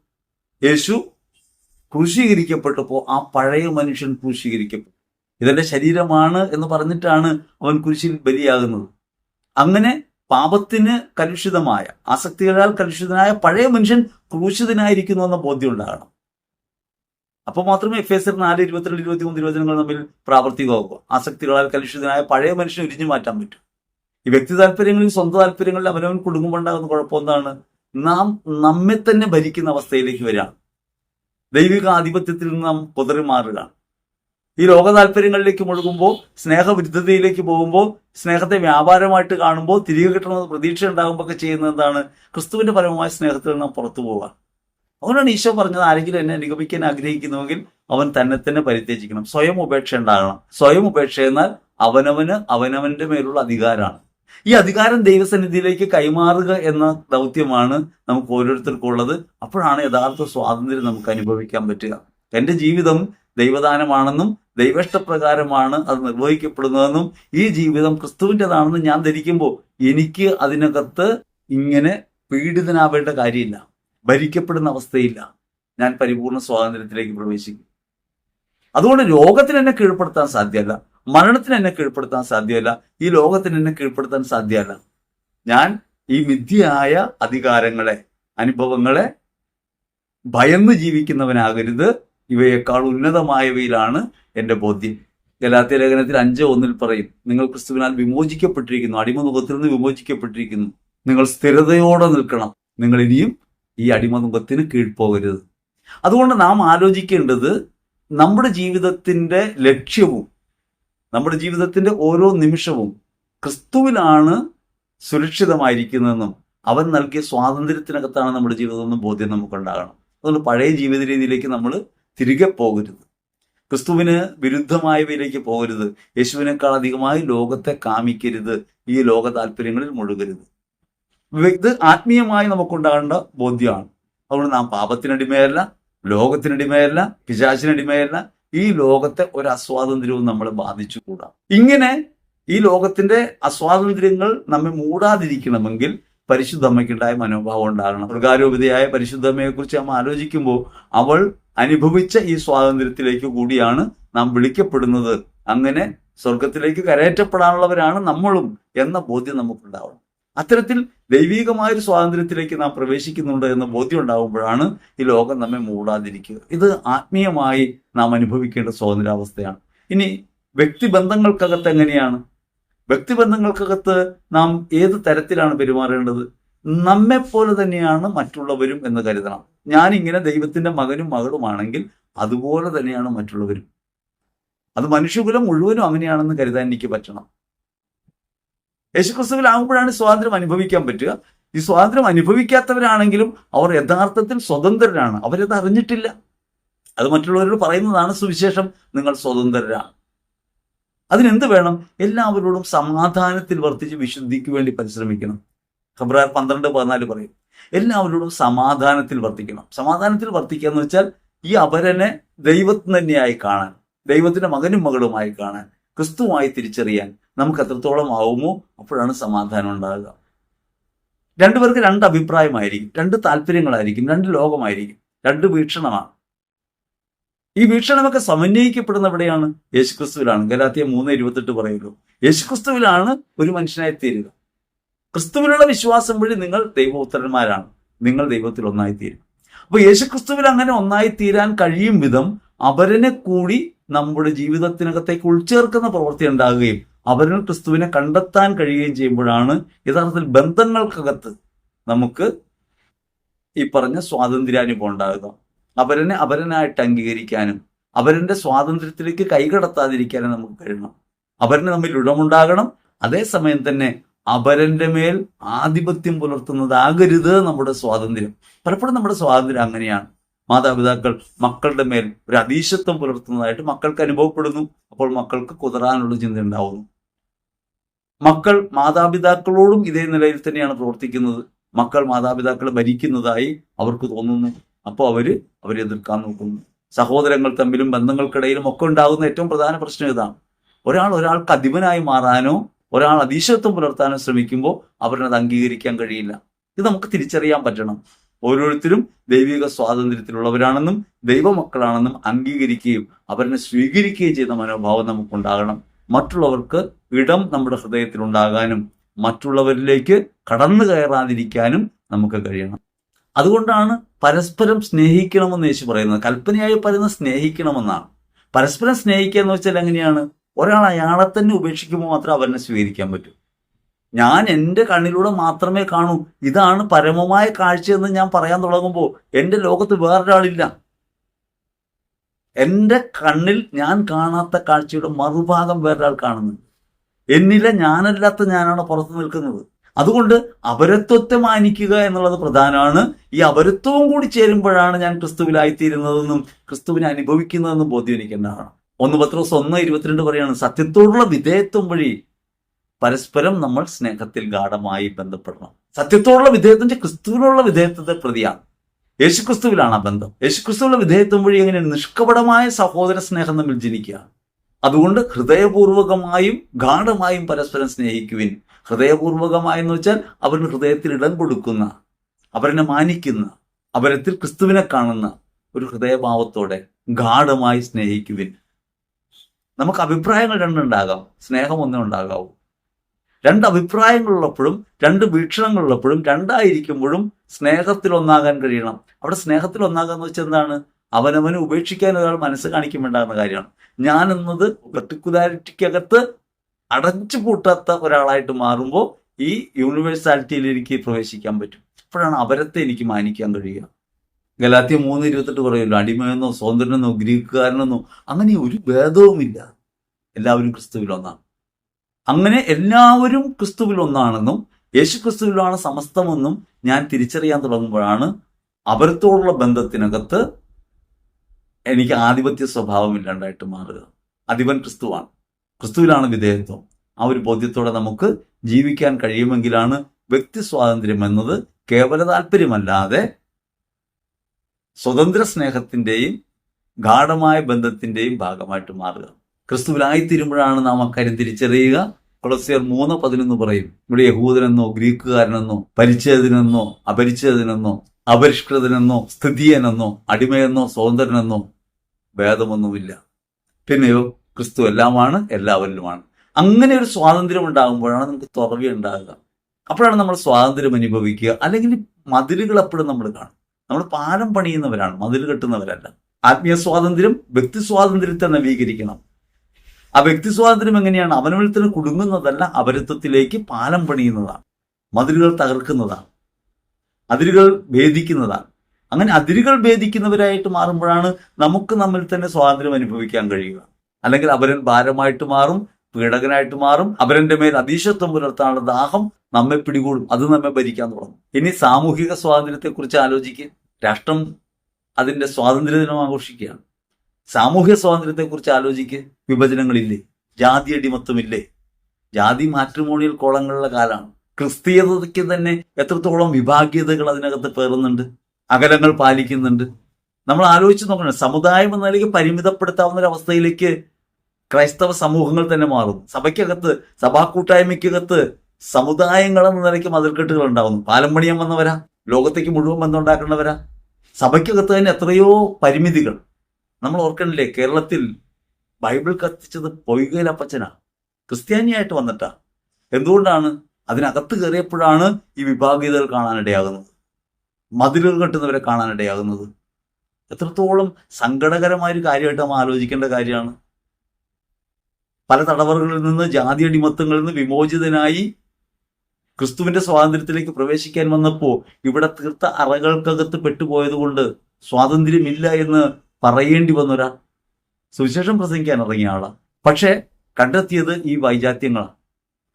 യേശു ക്രൂശീകരിക്കപ്പെട്ടപ്പോൾ ആ പഴയ മനുഷ്യൻ ക്രൂശീകരിക്കപ്പെട്ടു. ഇതെന്റെ ശരീരമാണ് എന്ന് പറഞ്ഞിട്ടാണ് അവൻ കുരിശിൽ ബലിയാകുന്നത്. അങ്ങനെ പാപത്തിന് കലുഷിതമായ ആസക്തികളാൽ കലുഷിതനായ പഴയ മനുഷ്യൻ ക്രൂശിതനായിരിക്കുന്നു എന്ന ബോധ്യം ഉണ്ടാകണം അപ്പോൾ മാത്രമേ എഫ് എസ് നാല് ഇരുപത്തിരണ്ട് ഇരുപത്തി മൂന്ന് ഇരുപത്തിരങ്ങൾ തമ്മിൽ പ്രാവർത്തികമാകുക ആസക്തികളാൽ കലുഷിതനായ പഴയ മനുഷ്യൻ ഉരിഞ്ഞു മാറ്റാൻ പറ്റും. ഈ വ്യക്തി താല്പര്യങ്ങളിൽ സ്വന്തം താല്പര്യങ്ങളിൽ അവനവൻ കുടുങ്ങുമ്പോൾ ഉണ്ടാകുന്ന കുഴപ്പം എന്താണ്? നാം നമ്മെ തന്നെ ഭരിക്കുന്ന അവസ്ഥയിലേക്ക് വരികയാണ്. ദൈവിക ആധിപത്യത്തിൽ നിന്ന് നാം കുതറി മാറുകയാണ് ഈ ലോക താല്പര്യങ്ങളിലേക്ക് മുഴുകുമ്പോൾ സ്നേഹവിരുദ്ധതയിലേക്ക് പോകുമ്പോൾ സ്നേഹത്തെ വ്യാപാരമായിട്ട് കാണുമ്പോൾ തിരികെ കിട്ടണമെന്ന് പ്രതീക്ഷ ഉണ്ടാകുമ്പോൾ ഒക്കെ ചെയ്യുന്നത് എന്താണ്? ക്രിസ്തുവിന്റെ പരമമായ സ്നേഹത്തിൽ നിന്ന് പുറത്തു പോവുക. അതുകൊണ്ടാണ് ഈശോ പറഞ്ഞത് ആരെങ്കിലും എന്നെ അനുഗമിക്കാൻ ആഗ്രഹിക്കുന്നുവെങ്കിൽ അവൻ തന്നെ തന്നെ പരിത്യജിക്കണം. സ്വയം ഉപേക്ഷ ഉണ്ടാകണം. സ്വയം ഉപേക്ഷ എന്നാൽ അവനവന് അവനവന്റെ മേലുള്ള അധികാരമാണ്. ഈ അധികാരം ദൈവസന്നിധിയിലേക്ക് കൈമാറുക എന്ന ദൗത്യമാണ് നമുക്ക് ഓരോരുത്തർക്കും ഉള്ളത്. അപ്പോഴാണ് യഥാർത്ഥ സ്വാതന്ത്ര്യം നമുക്ക് അനുഭവിക്കാൻ പറ്റുക. എന്റെ ജീവിതം ദൈവദാനമാണെന്നും ദൈവേഷ്ടപ്രകാരമാണ് അത് നിർവഹിക്കപ്പെടുന്നതെന്നും ഈ ജീവിതം ക്രിസ്തുവിന്റെതാണെന്ന് ഞാൻ ധരിക്കുമ്പോൾ എനിക്ക് അതിനകത്ത് ഇങ്ങനെ പീഡിതനാവേണ്ട കാര്യമില്ല. ഭരിക്കപ്പെടുന്ന അവസ്ഥയില്ല. ഞാൻ പരിപൂർണ സ്വാതന്ത്ര്യത്തിലേക്ക് പ്രവേശിക്കും. അതുകൊണ്ട് രോഗത്തിന് എന്നെ കീഴ്പ്പെടുത്താൻ സാധ്യമല്ല. മരണത്തിന് എന്നെ കീഴ്പ്പെടുത്താൻ സാധ്യമല്ല. ഈ ലോകത്തിന് എന്നെ കീഴ്പ്പെടുത്താൻ സാധ്യമല്ല. ഞാൻ ഈ മിഥ്യയായ അധികാരങ്ങളെ അനുഭവങ്ങളെ ഭയന്ന് ജീവിക്കുന്നവനാകരുത്. ഇവയേക്കാൾ ഉന്നതമായവയിലാണ് എന്റെ ബോധ്യം. ഗലാത്യ ലേഖനത്തിൽ അഞ്ച് ഒന്നിൽ പറയും നിങ്ങൾ ക്രിസ്തുവിനാൽ വിമോചിക്കപ്പെട്ടിരിക്കുന്നു അടിമനുഖത്തിൽ നിന്ന് വിമോചിക്കപ്പെട്ടിരിക്കുന്നു. നിങ്ങൾ സ്ഥിരതയോടെ നിൽക്കണം. നിങ്ങൾ ഇനിയും ഈ അടിമനുഖത്തിന് കീഴ്പോകരുത്. അതുകൊണ്ട് നാം ആലോചിക്കേണ്ടത് നമ്മുടെ ജീവിതത്തിന്റെ ലക്ഷ്യവും നമ്മുടെ ജീവിതത്തിന്റെ ഓരോ നിമിഷവും ക്രിസ്തുവിലാണ് സുരക്ഷിതമായിരിക്കുന്നതെന്നും അവൻ നൽകിയ സ്വാതന്ത്ര്യത്തിനകത്താണ് നമ്മുടെ ജീവിതമെന്നും ബോധ്യം നമുക്ക് ഉണ്ടാകണം അതുകൊണ്ട് പഴയ ജീവിത രീതിയിലേക്ക് നമ്മൾ തിരികെ പോകരുത്. ക്രിസ്തുവിന് വിരുദ്ധമായവയിലേക്ക് പോകരുത്. യേശുവിനേക്കാൾ അധികമായി ലോകത്തെ കാമിക്കരുത്. ഈ ലോക താല്പര്യങ്ങളിൽ മുഴുകരുത്. ഇത് ആത്മീയമായി നമുക്കുണ്ടാകേണ്ട ബോധ്യമാണ്. അതുകൊണ്ട് നാം പാപത്തിനടിമയല്ല ലോകത്തിനടിമയല്ല പിശാചിനടിമയല്ല. ഈ ലോകത്തെ ഒരു അസ്വാതന്ത്ര്യവും നമ്മളെ ബാധിച്ചുകൂടാ. ഇങ്ങനെ ഈ ലോകത്തിന്റെ അസ്വാതന്ത്ര്യങ്ങൾ നമ്മെ മൂടാതിരിക്കണമെങ്കിൽ പരിശുദ്ധ അമ്മയ്ക്കുണ്ടായ മനോഭാവം ഉണ്ടാകണം. മൃഗാരൂപതയായ പരിശുദ്ധമ്മയെ കുറിച്ച് നാം ആലോചിക്കുമ്പോൾ അവൾ അനുഭവിച്ച ഈ സ്വാതന്ത്ര്യത്തിലേക്ക് കൂടിയാണ് നാം വിളിക്കപ്പെടുന്നത്. അങ്ങനെ സ്വർഗത്തിലേക്ക് കരയറ്റപ്പെടാനുള്ളവരാണ് നമ്മളും എന്ന ബോധ്യം നമുക്കുണ്ടാവണം. അത്തരത്തിൽ ദൈവികമായ ഒരു സ്വാതന്ത്ര്യത്തിലേക്ക് നാം പ്രവേശിക്കുന്നുണ്ട് എന്ന ബോധ്യം ഉണ്ടാകുമ്പോഴാണ് ഈ ലോകം നമ്മെ മൂടാതിരിക്കുക. ഇത് ആത്മീയമായി നാം അനുഭവിക്കേണ്ട സ്വാതന്ത്ര്യാവസ്ഥയാണ്. ഇനി വ്യക്തിബന്ധങ്ങൾക്കകത്ത് എങ്ങനെയാണ് വ്യക്തിബന്ധങ്ങൾക്കകത്ത് നാം ഏത് തരത്തിലാണ് പെരുമാറേണ്ടത്? നമ്മെ പോലെ തന്നെയാണ് മറ്റുള്ളവരും എന്ന് കരുതണം. ഞാൻ ഇങ്ങനെ ദൈവത്തിന്റെ മകനും മകളുമാണെങ്കിൽ അതുപോലെ തന്നെയാണ് മറ്റുള്ളവരും. അത് മനുഷ്യകുലം മുഴുവനും അങ്ങനെയാണെന്ന് കരുതാൻ എനിക്ക് പറ്റണം. യേശുക്രിസ്തുവിലാകുമ്പോഴാണ് സ്വാതന്ത്ര്യം അനുഭവിക്കാൻ പറ്റുക. ഈ സ്വാതന്ത്ര്യം അനുഭവിക്കാത്തവരാണെങ്കിലും അവർ യഥാർത്ഥത്തിൽ സ്വതന്ത്രരാണ്. അവരത് അറിഞ്ഞിട്ടില്ല. അത് മറ്റുള്ളവരോട് പറയുന്നതാണ് സുവിശേഷം. നിങ്ങൾ സ്വതന്ത്രരാണ് അതിനെന്ത് വേണം? എല്ലാവരോടും സമാധാനത്തിൽ വർത്തിച്ച് വിശുദ്ധിക്ക് വേണ്ടി പരിശ്രമിക്കണം. ഫെബ്രുവരി പന്ത്രണ്ട് പതിനാല് പറയും എല്ലാവരോടും സമാധാനത്തിൽ വർത്തിക്കണം. സമാധാനത്തിൽ വർത്തിക്കുക എന്ന് വെച്ചാൽ ഈ അപരനെ ദൈവത്തിന് തന്നെയായി കാണാൻ ദൈവത്തിന്റെ മകനും മകളുമായി കാണാൻ ക്രിസ്തുവായി തിരിച്ചറിയാൻ നമുക്ക് എത്രത്തോളം ആവുമോ അപ്പോഴാണ് സമാധാനം ഉണ്ടാകുക. രണ്ടുപേർക്ക് രണ്ട് അഭിപ്രായമായിരിക്കും രണ്ട് താല്പര്യങ്ങളായിരിക്കും രണ്ട് ലോകമായിരിക്കും രണ്ട് വീക്ഷണമാണ്. ഈ വീക്ഷണമൊക്കെ സമന്വയിക്കപ്പെടുന്ന എവിടെയാണ് യേശുക്രിസ്തുവിലാണ്. ഗലാത്തിയ മൂന്ന് ഇരുപത്തെട്ട് പറയുന്നു. യേശുക്രിസ്തുവിലാണ് ഒരു മനുഷ്യനായി തീരുക. ക്രിസ്തുവിലുള്ള വിശ്വാസം വഴി നിങ്ങൾ ദൈവോത്തരന്മാരാണ് നിങ്ങൾ ദൈവത്തിൽ ഒന്നായി തീരും. അപ്പൊ യേശുക്രിസ്തുവിൽ അങ്ങനെ ഒന്നായി തീരാൻ കഴിയും വിധം അവരനെ കൂടി നമ്മുടെ ജീവിതത്തിനകത്തേക്ക് ഉൾച്ചേർക്കുന്ന പ്രവൃത്തി ഉണ്ടാകുകയും അവരിൽ ക്രിസ്തുവിനെ കണ്ടെത്താൻ കഴിയുകയും ചെയ്യുമ്പോഴാണ് യഥാർത്ഥത്തിൽ ബന്ധങ്ങൾക്കകത്ത് നമുക്ക് ഈ പറഞ്ഞ സ്വാതന്ത്ര്യാനുഭവം ഉണ്ടാകുക. അവരനെ അവരനായിട്ട് അംഗീകരിക്കാനും അവരന്റെ സ്വാതന്ത്ര്യത്തിലേക്ക് കൈകടത്താതിരിക്കാനും നമുക്ക് കഴിയണം. അവരന് തമ്മിൽ ഇടമുണ്ടാകണം അതേസമയം തന്നെ അവരന്റെ മേൽ ആധിപത്യം പുലർത്തുന്നതാകരുത് നമ്മുടെ സ്വാതന്ത്ര്യം. പലപ്പോഴും നമ്മുടെ സ്വാതന്ത്ര്യം അങ്ങനെയാണ്. മാതാപിതാക്കൾ മക്കളുടെ മേൽ ഒരു അതീശത്വം പുലർത്തുന്നതായിട്ട് മക്കൾക്ക് അനുഭവപ്പെടുന്നു. അപ്പോൾ മക്കൾക്ക് കുതിരാനുള്ള ചിന്ത ഉണ്ടാവുന്നു. മക്കൾ മാതാപിതാക്കളോടും ഇതേ നിലയിൽ തന്നെയാണ് പ്രവർത്തിക്കുന്നത്. മക്കൾ മാതാപിതാക്കളെ ഭരിക്കുന്നതായി അവർക്ക് തോന്നുന്നു. അപ്പോൾ അവർ അവരെ എതിർക്കാൻ നോക്കുന്നു. സഹോദരങ്ങൾ തമ്മിലും ബന്ധങ്ങൾക്കിടയിലും ഒക്കെ ഉണ്ടാകുന്ന ഏറ്റവും പ്രധാന പ്രശ്നം ഇതാണ്. ഒരാൾ ഒരാൾക്ക് അധിപനായി മാറാനോ ഒരാൾ അതീശത്വം പുലർത്താനോ ശ്രമിക്കുമ്പോൾ അവരത് അംഗീകരിക്കാൻ കഴിയില്ല. ഇത് നമുക്ക് തിരിച്ചറിയാൻ പറ്റണം. ഓരോരുത്തരും ദൈവിക സ്വാതന്ത്ര്യത്തിലുള്ളവരാണെന്നും ദൈവമക്കളാണെന്നും അംഗീകരിക്കുകയും അവരെ സ്വീകരിക്കുകയും ചെയ്യുന്ന മനോഭാവം നമുക്കുണ്ടാകണം. മറ്റുള്ളവർക്ക് ഇടം നമ്മുടെ ഹൃദയത്തിൽ ഉണ്ടാകാനും മറ്റുള്ളവരിലേക്ക് കടന്നു കയറാതിരിക്കാനും നമുക്ക് കഴിയണം. അതുകൊണ്ടാണ് പരസ്പരം സ്നേഹിക്കണമെന്ന് യേശു പറയുന്നത്. കൽപ്പനയായി പറയുന്നത് സ്നേഹിക്കണമെന്നാണ്. പരസ്പരം സ്നേഹിക്കുക എന്ന് വെച്ചാൽ എങ്ങനെയാണ്? ഒരാൾ അയാളെ തന്നെ ഉപേക്ഷിക്കുമ്പോൾ മാത്രമേ അവനെ സ്വീകരിക്കാൻ പറ്റൂ. ഞാൻ എന്റെ കണ്ണിലൂടെ മാത്രമേ കാണൂ. ഇതാണ് പരമമായ കാഴ്ചയെന്ന് ഞാൻ പറയാൻ തുടങ്ങുമ്പോൾ എന്റെ ലോകത്ത് വേറൊരാളില്ല. എന്റെ കണ്ണിൽ ഞാൻ കാണാത്ത കാഴ്ചയുടെ മറുഭാഗം വേറൊരാൾ കാണുന്നുണ്ട്. എന്നിലെ ഞാനല്ലാത്ത ഞാനാണ് പുറത്ത് നിൽക്കുന്നത്. അതുകൊണ്ട് അപരത്വത്തെ മാനിക്കുക എന്നുള്ളത് പ്രധാനമാണ്. ഈ അപരത്വവും കൂടി ചേരുമ്പോഴാണ് ഞാൻ ക്രിസ്തുവിലായിത്തീരുന്നതെന്നും ക്രിസ്തുവിനെ അനുഭവിക്കുന്നതെന്നും ബോധ്യം എനിക്കുണ്ടാകണം ഒന്ന് പത്രോസ് ഒന്ന് ഇരുപത്തിരണ്ട് പറയാണ് സത്യത്തോടുള്ള വിധേയത്വം വഴി പരസ്പരം നമ്മൾ സ്നേഹത്തിൽ ഗാഠമായി ബന്ധപ്പെടണം. സത്യത്തോടുള്ള വിധേയത്വം ക്രിസ്തുവിനുള്ള വിധേയത്വത്തെ പ്രതിയാണ്. യേശുക്രിസ്തുവിലാണ് ആ ബന്ധം. യേശുക്രിസ്തുവിനുള്ള വിധേയത്വം വഴി എങ്ങനെ നിഷ്കപടമായ സഹോദര സ്നേഹം തമ്മിൽ ജനിക്കുകയാണ്. അതുകൊണ്ട് ഹൃദയപൂർവകമായും ഗാഠമായും പരസ്പരം സ്നേഹിക്കുവിൻ ഹൃദയപൂർവകമായെന്ന് വെച്ചാൽ അവരുടെ ഹൃദയത്തിൽ ഇടം കൊടുക്കുന്ന അവരെന്നെ മാനിക്കുന്ന അവരത്തിൽ ക്രിസ്തുവിനെ കാണുന്ന ഒരു ഹൃദയഭാവത്തോടെ ഗാഠമായി സ്നേഹിക്കുവിൻ. നമുക്ക് അഭിപ്രായങ്ങൾ രണ്ടുണ്ടാകാം. സ്നേഹം ഒന്നേ ഉണ്ടാകാവൂ. രണ്ട് അഭിപ്രായങ്ങളുള്ളപ്പോഴും രണ്ട് വീക്ഷണങ്ങളുള്ളപ്പോഴും രണ്ടായിരിക്കുമ്പോഴും സ്നേഹത്തിൽ ഒന്നാകാൻ കഴിയണം. അവിടെ സ്നേഹത്തിൽ ഒന്നാകാന്ന് വെച്ചാൽ എന്താണ്? അവനവനെ ഉപേക്ഷിക്കാൻ ഒരാൾ മനസ്സ് കാണിക്കുമ്പോണ്ടാകുന്ന കാര്യമാണ്. ഞാൻ എന്നത് പെർട്ടിക്കുലാരിറ്റിക്കകത്ത് അടച്ചു പൂട്ടാത്ത ഒരാളായിട്ട് മാറുമ്പോൾ ഈ യൂണിവേഴ്സാലിറ്റിയിൽ എനിക്ക് പ്രവേശിക്കാൻ പറ്റും. അപ്പോഴാണ് അവരത്തെ എനിക്ക് മാനിക്കാൻ കഴിയുക. ഗലാത്തിയ മൂന്ന് ഇരുപത്തെട്ട് പറയുമല്ലോ അടിമയെന്നോ സ്വതന്ത്രനെന്നോ ഗ്രീക്കുകാരനെന്നോ അങ്ങനെ ഒരു ഭേദവുമില്ല. എല്ലാവരും ക്രിസ്തുവിൽ ഒന്നാണ് അങ്ങനെ എല്ലാവരും ക്രിസ്തുവിൽ ഒന്നാണെന്നും യേശു ക്രിസ്തുവിലാണ് സമസ്തമെന്നും ഞാൻ തിരിച്ചറിയാൻ തുടങ്ങുമ്പോഴാണ് അവരത്തോടുള്ള ബന്ധത്തിനകത്ത് എനിക്ക് ആധിപത്യ സ്വഭാവം ഇല്ലാണ്ടായിട്ട് മാറുക. അധിപൻ ക്രിസ്തുവാണ്. ക്രിസ്തുവിലാണ് വിധേയത്വം. ആ ഒരു ബോധ്യത്തോടെ നമുക്ക് ജീവിക്കാൻ കഴിയുമെങ്കിലാണ് വ്യക്തി സ്വാതന്ത്ര്യം എന്നത് കേവല താല്പര്യമല്ലാതെ സ്വതന്ത്ര സ്നേഹത്തിന്റെയും ഗാഠമായ ബന്ധത്തിന്റെയും ഭാഗമായിട്ട് മാറുക. ക്രിസ്തുവിലായിത്തീരുമ്പോഴാണ് നാം അക്കാര്യം തിരിച്ചറിയുക. കൊളസിയർ മൂന്ന് പതിനൊന്ന് പറയും. ഇവിടെ യഹൂദനെന്നോ ഗ്രീക്കുകാരനെന്നോ പരിച്ഛേദനെന്നോ അപരിച്ഛേദനെന്നോ അപരിഷ്കൃതനെന്നോ സ്ഥിതിയനെന്നോ അടിമയെന്നോ സ്വതന്ത്രനെന്നോ ഭേദമൊന്നുമില്ല. പിന്നെയോ ക്രിസ്തു എല്ലാമാണ് എല്ലാവരിലുമാണ്. അങ്ങനെ ഒരു സ്വാതന്ത്ര്യം ഉണ്ടാകുമ്പോഴാണ് നമുക്ക് തുറവി ഉണ്ടാകുക. അപ്പോഴാണ് നമ്മൾ സ്വാതന്ത്ര്യം അനുഭവിക്കുക. അല്ലെങ്കിൽ മതിലുകൾ എപ്പോഴും നമ്മൾ കാണും. നമ്മൾ പാലം പണിയുന്നവരാണ് മതിൽ കെട്ടുന്നവരല്ല. ആത്മീയ സ്വാതന്ത്ര്യം വ്യക്തി സ്വാതന്ത്ര്യത്തെ നവീകരിക്കണം. ആ വ്യക്തി സ്വാതന്ത്ര്യം എങ്ങനെയാണ്? അവനവനത്തിന് കുടുങ്ങുന്നതല്ല അപരത്വത്തിലേക്ക് പാലം പണിയുന്നതാണ്. മതിലുകൾ തകർക്കുന്നതാണ്. അതിരുകൾ ഭേദിക്കുന്നതാണ്. അങ്ങനെ അതിരുകൾ ഭേദിക്കുന്നവരായിട്ട് മാറുമ്പോഴാണ് നമുക്ക് നമ്മിൽ തന്നെ സ്വാതന്ത്ര്യം അനുഭവിക്കാൻ കഴിയുക. അല്ലെങ്കിൽ അവരൻ ഭാരമായിട്ട് മാറും പീഡകനായിട്ട് മാറും അവരന്റെ മേൽ അതീശത്വം പുലർത്താനുള്ള ദാഹം നമ്മെ പിടികൂടും. അത് നമ്മെ ഭരിക്കാൻ തുടങ്ങും. ഇനി സാമൂഹിക സ്വാതന്ത്ര്യത്തെക്കുറിച്ച് ആലോചിക്കുക രാഷ്ട്രം അതിന്റെ സ്വാതന്ത്ര്യ ദിനം ആഘോഷിക്കുകയാണ്. സാമൂഹ്യ സ്വാതന്ത്ര്യത്തെക്കുറിച്ച് ആലോചിക്കുക വിഭജനങ്ങളില്ലേ? ജാതി അടിമത്തമില്ലേ? ജാതി മാട്രിമോണിയൽ കോളങ്ങളുള്ള കാലമാണ്. ക്രിസ്തീയതയ്ക്ക് തന്നെ എത്രത്തോളം വിഭാഗീയതകൾ അതിനകത്ത് പേറുന്നുണ്ട്. അകലങ്ങൾ പാലിക്കുന്നുണ്ട്. നമ്മൾ ആലോചിച്ച് നോക്കണം. സമുദായം എന്ന നിലയ്ക്ക് പരിമിതപ്പെടുത്താവുന്ന ഒരു അവസ്ഥയിലേക്ക് ക്രൈസ്തവ സമൂഹങ്ങൾ തന്നെ മാറും സഭയ്ക്കകത്ത് സഭാ കൂട്ടായ്മയ്ക്കകത്ത് സമുദായങ്ങൾ എന്ന നിലയ്ക്ക് മതിൽക്കെട്ടുകൾ ഉണ്ടാകുന്നു. പാലം പണിയാൻ വന്നവരാ ലോകത്തേക്ക് മുഴുവൻ ബന്ധമുണ്ടാക്കേണ്ടവരാ സഭയ്ക്കകത്ത് തന്നെ എത്രയോ പരിമിതികൾ. നമ്മൾ ഓർക്കണില്ലേ കേരളത്തിൽ ബൈബിൾ കത്തിച്ചത് പൊയ്കയിലപ്പച്ചനാണ് ക്രിസ്ത്യാനിയായിട്ട് വന്നിട്ടാ. എന്തുകൊണ്ടാണ്? അതിനകത്ത് കയറിയപ്പോഴാണ് ഈ വിഭാഗീയതകൾ കാണാനിടയാകുന്നത്. മതിലുകൾ കെട്ടുന്നവരെ കാണാനിടയാകുന്നത്. എത്രത്തോളം സങ്കടകരമായ ഒരു കാര്യമായിട്ട് നമ്മൾ ആലോചിക്കേണ്ട കാര്യമാണ്. പല തടവറകളിൽ നിന്ന് ജാതി അടിമത്തങ്ങളിൽ നിന്ന് വിമോചിതനായി ക്രിസ്തുവിന്റെ സ്വാതന്ത്ര്യത്തിലേക്ക് പ്രവേശിക്കാൻ വന്നപ്പോ ഇവിടെ തീർത്ത അറകൾക്കകത്ത് പെട്ടുപോയത് കൊണ്ട് സ്വാതന്ത്ര്യമില്ല എന്ന് പറയേണ്ടി വന്നൊരാ സുവിശേഷം പ്രസംഗിക്കാൻ ഇറങ്ങിയ ആളാണ് പക്ഷെ കണ്ടെത്തിയത് ഈ വൈജാത്യങ്ങളാണ്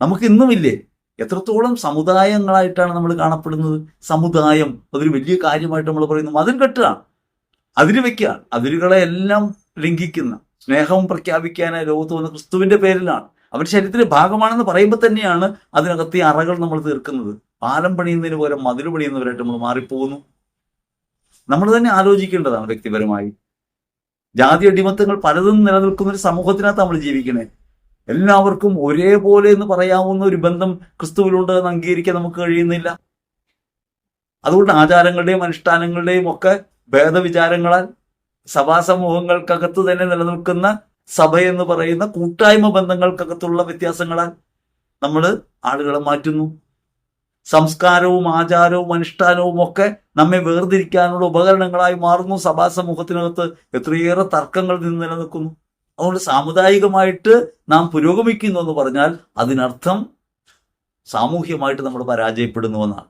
നമുക്ക് ഇന്നുമില്ലേ? എത്രത്തോളം സമുദായങ്ങളായിട്ടാണ് നമ്മൾ കാണപ്പെടുന്നത്? സമുദായം അതൊരു വലിയ കാര്യമായിട്ട് നമ്മൾ പറയുന്നു. അതിൽ കെട്ടുകയാണ് അതിര് വെക്കുക അതിരുകളെ എല്ലാം ലംഘിക്കുന്ന സ്നേഹവും പ്രഖ്യാപിക്കാനായി ലോകത്ത് വന്ന ക്രിസ്തുവിന്റെ പേരിലാണ്. അവന്റെ ശരീരത്തിന്റെ ഭാഗമാണെന്ന് പറയുമ്പോൾ തന്നെയാണ് അതിനകത്ത് ഈ അറകൾ നമ്മൾ തീർക്കുന്നത്. പാലം പണിയുന്നതിന് പോലെ മതിൽ പണിയുന്നവരായിട്ട് നമ്മൾ മാറിപ്പോകുന്നു. നമ്മൾ തന്നെ ആലോചിക്കേണ്ടതാണ് വ്യക്തിപരമായി. ജാതി അടിമത്തങ്ങൾ പലതും നിലനിൽക്കുന്ന ഒരു സമൂഹത്തിനകത്ത് നമ്മൾ ജീവിക്കണേ. എല്ലാവർക്കും ഒരേപോലെ എന്ന് പറയാവുന്ന ഒരു ബന്ധം ക്രിസ്തുവിലുണ്ട് എന്ന് അംഗീകരിക്കാൻ നമുക്ക് കഴിയുന്നില്ല. അതുകൊണ്ട് ആചാരങ്ങളുടെയും അനുഷ്ഠാനങ്ങളുടെയും ഒക്കെ ഭേദവിചാരങ്ങളാൽ സഭാ സമൂഹങ്ങൾക്കകത്ത് തന്നെ നിലനിൽക്കുന്ന സഭ എന്ന് പറയുന്ന കൂട്ടായ്മ ബന്ധങ്ങൾക്കകത്തുള്ള വ്യത്യാസങ്ങളാൽ നമ്മൾ ആളുകളെ മാറ്റുന്നു. സംസ്കാരവും ആചാരവും അനുഷ്ഠാനവും ഒക്കെ നമ്മെ വേർതിരിക്കാനുള്ള ഉപകരണങ്ങളായി മാറുന്നു. സഭാ സമൂഹത്തിനകത്ത് എത്രയേറെ തർക്കങ്ങൾ നിന്ന് നിലനിൽക്കുന്നു. അതുകൊണ്ട് സാമുദായികമായിട്ട് നാം പുരോഗമിക്കുന്നു എന്ന് പറഞ്ഞാൽ അതിനർത്ഥം സാമൂഹ്യമായിട്ട് നമ്മൾ പരാജയപ്പെടുന്നു എന്നാണ്.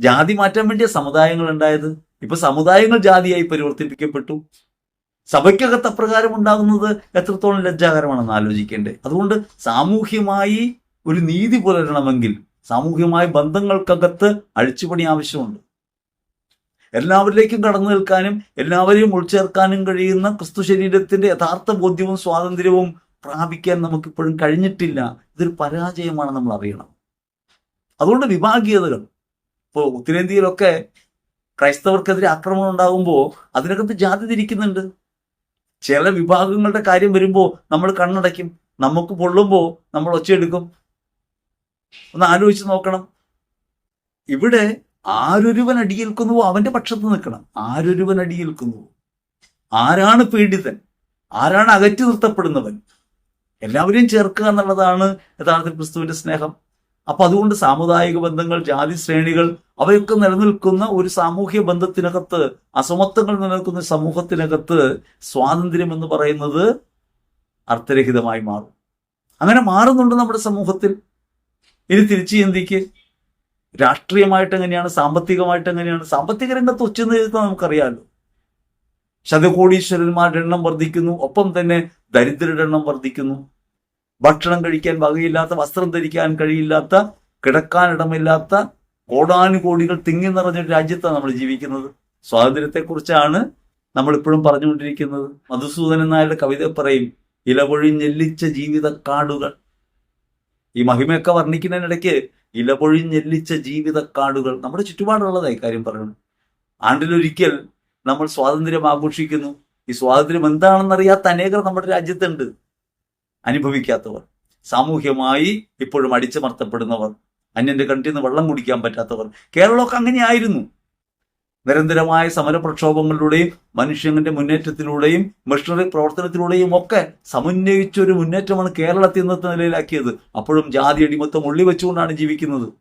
ജാതി മാറ്റാൻ വേണ്ടിയ സമുദായങ്ങൾ ഉണ്ടായത് ഇപ്പൊ സമുദായങ്ങൾ ജാതിയായി പരിവർത്തിപ്പിക്കപ്പെട്ടു. സഭയ്ക്കകത്ത് അപ്രകാരം ഉണ്ടാകുന്നത് എത്രത്തോളം ലജ്ജാകരമാണെന്ന് ആലോചിക്കേണ്ടത് അതുകൊണ്ട് സാമൂഹ്യമായി ഒരു നീതി പുലരണമെങ്കിൽ സാമൂഹ്യമായ ബന്ധങ്ങൾക്കകത്ത് അഴിച്ചുപണി ആവശ്യമുണ്ട്. എല്ലാവരിലേക്കും കടന്നു നിൽക്കാനും എല്ലാവരെയും ഉൾച്ചേർക്കാനും കഴിയുന്ന ക്രിസ്തു ശരീരത്തിന്റെ യഥാർത്ഥ ബോധ്യവും സ്വാതന്ത്ര്യവും പ്രാപിക്കാൻ നമുക്കിപ്പോഴും കഴിഞ്ഞിട്ടില്ല. ഇതൊരു പരാജയമാണ് നമ്മൾ അറിയണം. അതുകൊണ്ട് വിഭാഗീയതകൾ ഇപ്പോൾ ഉത്തരേന്ത്യയിലൊക്കെ ക്രൈസ്തവർക്കെതിരെ ആക്രമണം ഉണ്ടാകുമ്പോൾ അതിനകത്ത് ജാതി തിരിക്കുന്നുണ്ട്. ചില വിഭാഗങ്ങളുടെ കാര്യം വരുമ്പോൾ നമ്മൾ കണ്ണടയ്ക്കും. നമുക്ക് പൊള്ളുമ്പോൾ നമ്മൾ ഒച്ചയെടുക്കും. ഒന്ന് ആലോചിച്ച് നോക്കണം. ഇവിടെ ആരൊരുവൻ അടിയേൽക്കുന്നുവോ? അവന്റെ പക്ഷത്ത് നിൽക്കണം. ആരൊരുവൻ അടിയേൽക്കുന്നുവോ? ആരാണ് പീഡിതൻ? ആരാണ് അകറ്റി നിർത്തപ്പെടുന്നവൻ? എല്ലാവരെയും ചേർക്കുക എന്നുള്ളതാണ് യഥാർത്ഥ ക്രിസ്തുവിന്റെ സ്നേഹം. അപ്പൊ അതുകൊണ്ട് സാമുദായിക ബന്ധങ്ങൾ ജാതി ശ്രേണികൾ അവയൊക്കെ നിലനിൽക്കുന്ന ഒരു സാമൂഹ്യ ബന്ധത്തിനകത്ത് അസമത്വങ്ങൾ നിലനിൽക്കുന്ന സമൂഹത്തിനകത്ത് സ്വാതന്ത്ര്യം എന്ന് പറയുന്നത് അർത്ഥരഹിതമായി മാറും. അങ്ങനെ മാറുന്നുണ്ട് നമ്മുടെ സമൂഹത്തിൽ. ഇനി തിരിച്ചു ചിന്തിക്ക്. രാഷ്ട്രീയമായിട്ട് എങ്ങനെയാണ് സാമ്പത്തികമായിട്ട് എങ്ങനെയാണ്? സാമ്പത്തിക രംഗത്ത് ഉച്ചെന്ന് ചെയ്താൽ നമുക്കറിയാമല്ലോ ശതകോടീശ്വരന്മാരുടെ എണ്ണം വർദ്ധിക്കുന്നു ഒപ്പം തന്നെ ദരിദ്രരുടെ എണ്ണം വർദ്ധിക്കുന്നു. ഭക്ഷണം കഴിക്കാൻ വകയില്ലാത്ത വസ്ത്രം ധരിക്കാൻ കഴിയില്ലാത്ത കിടക്കാൻ ഇടമില്ലാത്ത കോടാനുകോടികൾ തിങ്ങി നിറഞ്ഞൊരു രാജ്യത്താണ് നമ്മൾ ജീവിക്കുന്നത്. സ്വാതന്ത്ര്യത്തെക്കുറിച്ചാണ് നമ്മളിപ്പോഴും പറഞ്ഞുകൊണ്ടിരിക്കുന്നത്. മധുസൂദനൻ നായരുടെ കവിത പറയും ഇലപൊഴിഞ്ഞെല്ലിച്ച ജീവിത കാടുകൾ ഈ മഹിമയൊക്കെ വർണിക്കുന്നതിനിടയ്ക്ക് ഇലപൊഴിഞ്ഞെല്ലിച്ച ജീവിതക്കാടുകൾ. നമ്മുടെ ചുറ്റുപാടുള്ളതായി കാര്യം പറയുന്നു ആണ്ടിലൊരിക്കൽ നമ്മൾ സ്വാതന്ത്ര്യം ആഘോഷിക്കുന്നു. ഈ സ്വാതന്ത്ര്യം എന്താണെന്നറിയാത്ത അനേകർ നമ്മുടെ രാജ്യത്തുണ്ട്. അനുഭവിക്കാത്തവർ. സാമൂഹ്യമായി ഇപ്പോഴും അടിച്ചമർത്തപ്പെടുന്നവർ അന്യന്റെ കണ്ടിൽ നിന്ന് വെള്ളം കുടിക്കാൻ പറ്റാത്തവർ. കേരളമൊക്കെ അങ്ങനെയായിരുന്നു. നിരന്തരമായ സമര പ്രക്ഷോഭങ്ങളിലൂടെയും മനുഷ്യന്റെ മുന്നേറ്റത്തിലൂടെയും മിഷണറി പ്രവർത്തനത്തിലൂടെയും ഒക്കെ സമന്വയിച്ച ഒരു മുന്നേറ്റമാണ് കേരളത്തിൽ ഇന്നത്തെ നിലയിലാക്കിയത്. അപ്പോഴും ജാതി അടിമത്തം ഉള്ളി വെച്ചുകൊണ്ടാണ് ജീവിക്കുന്നത്.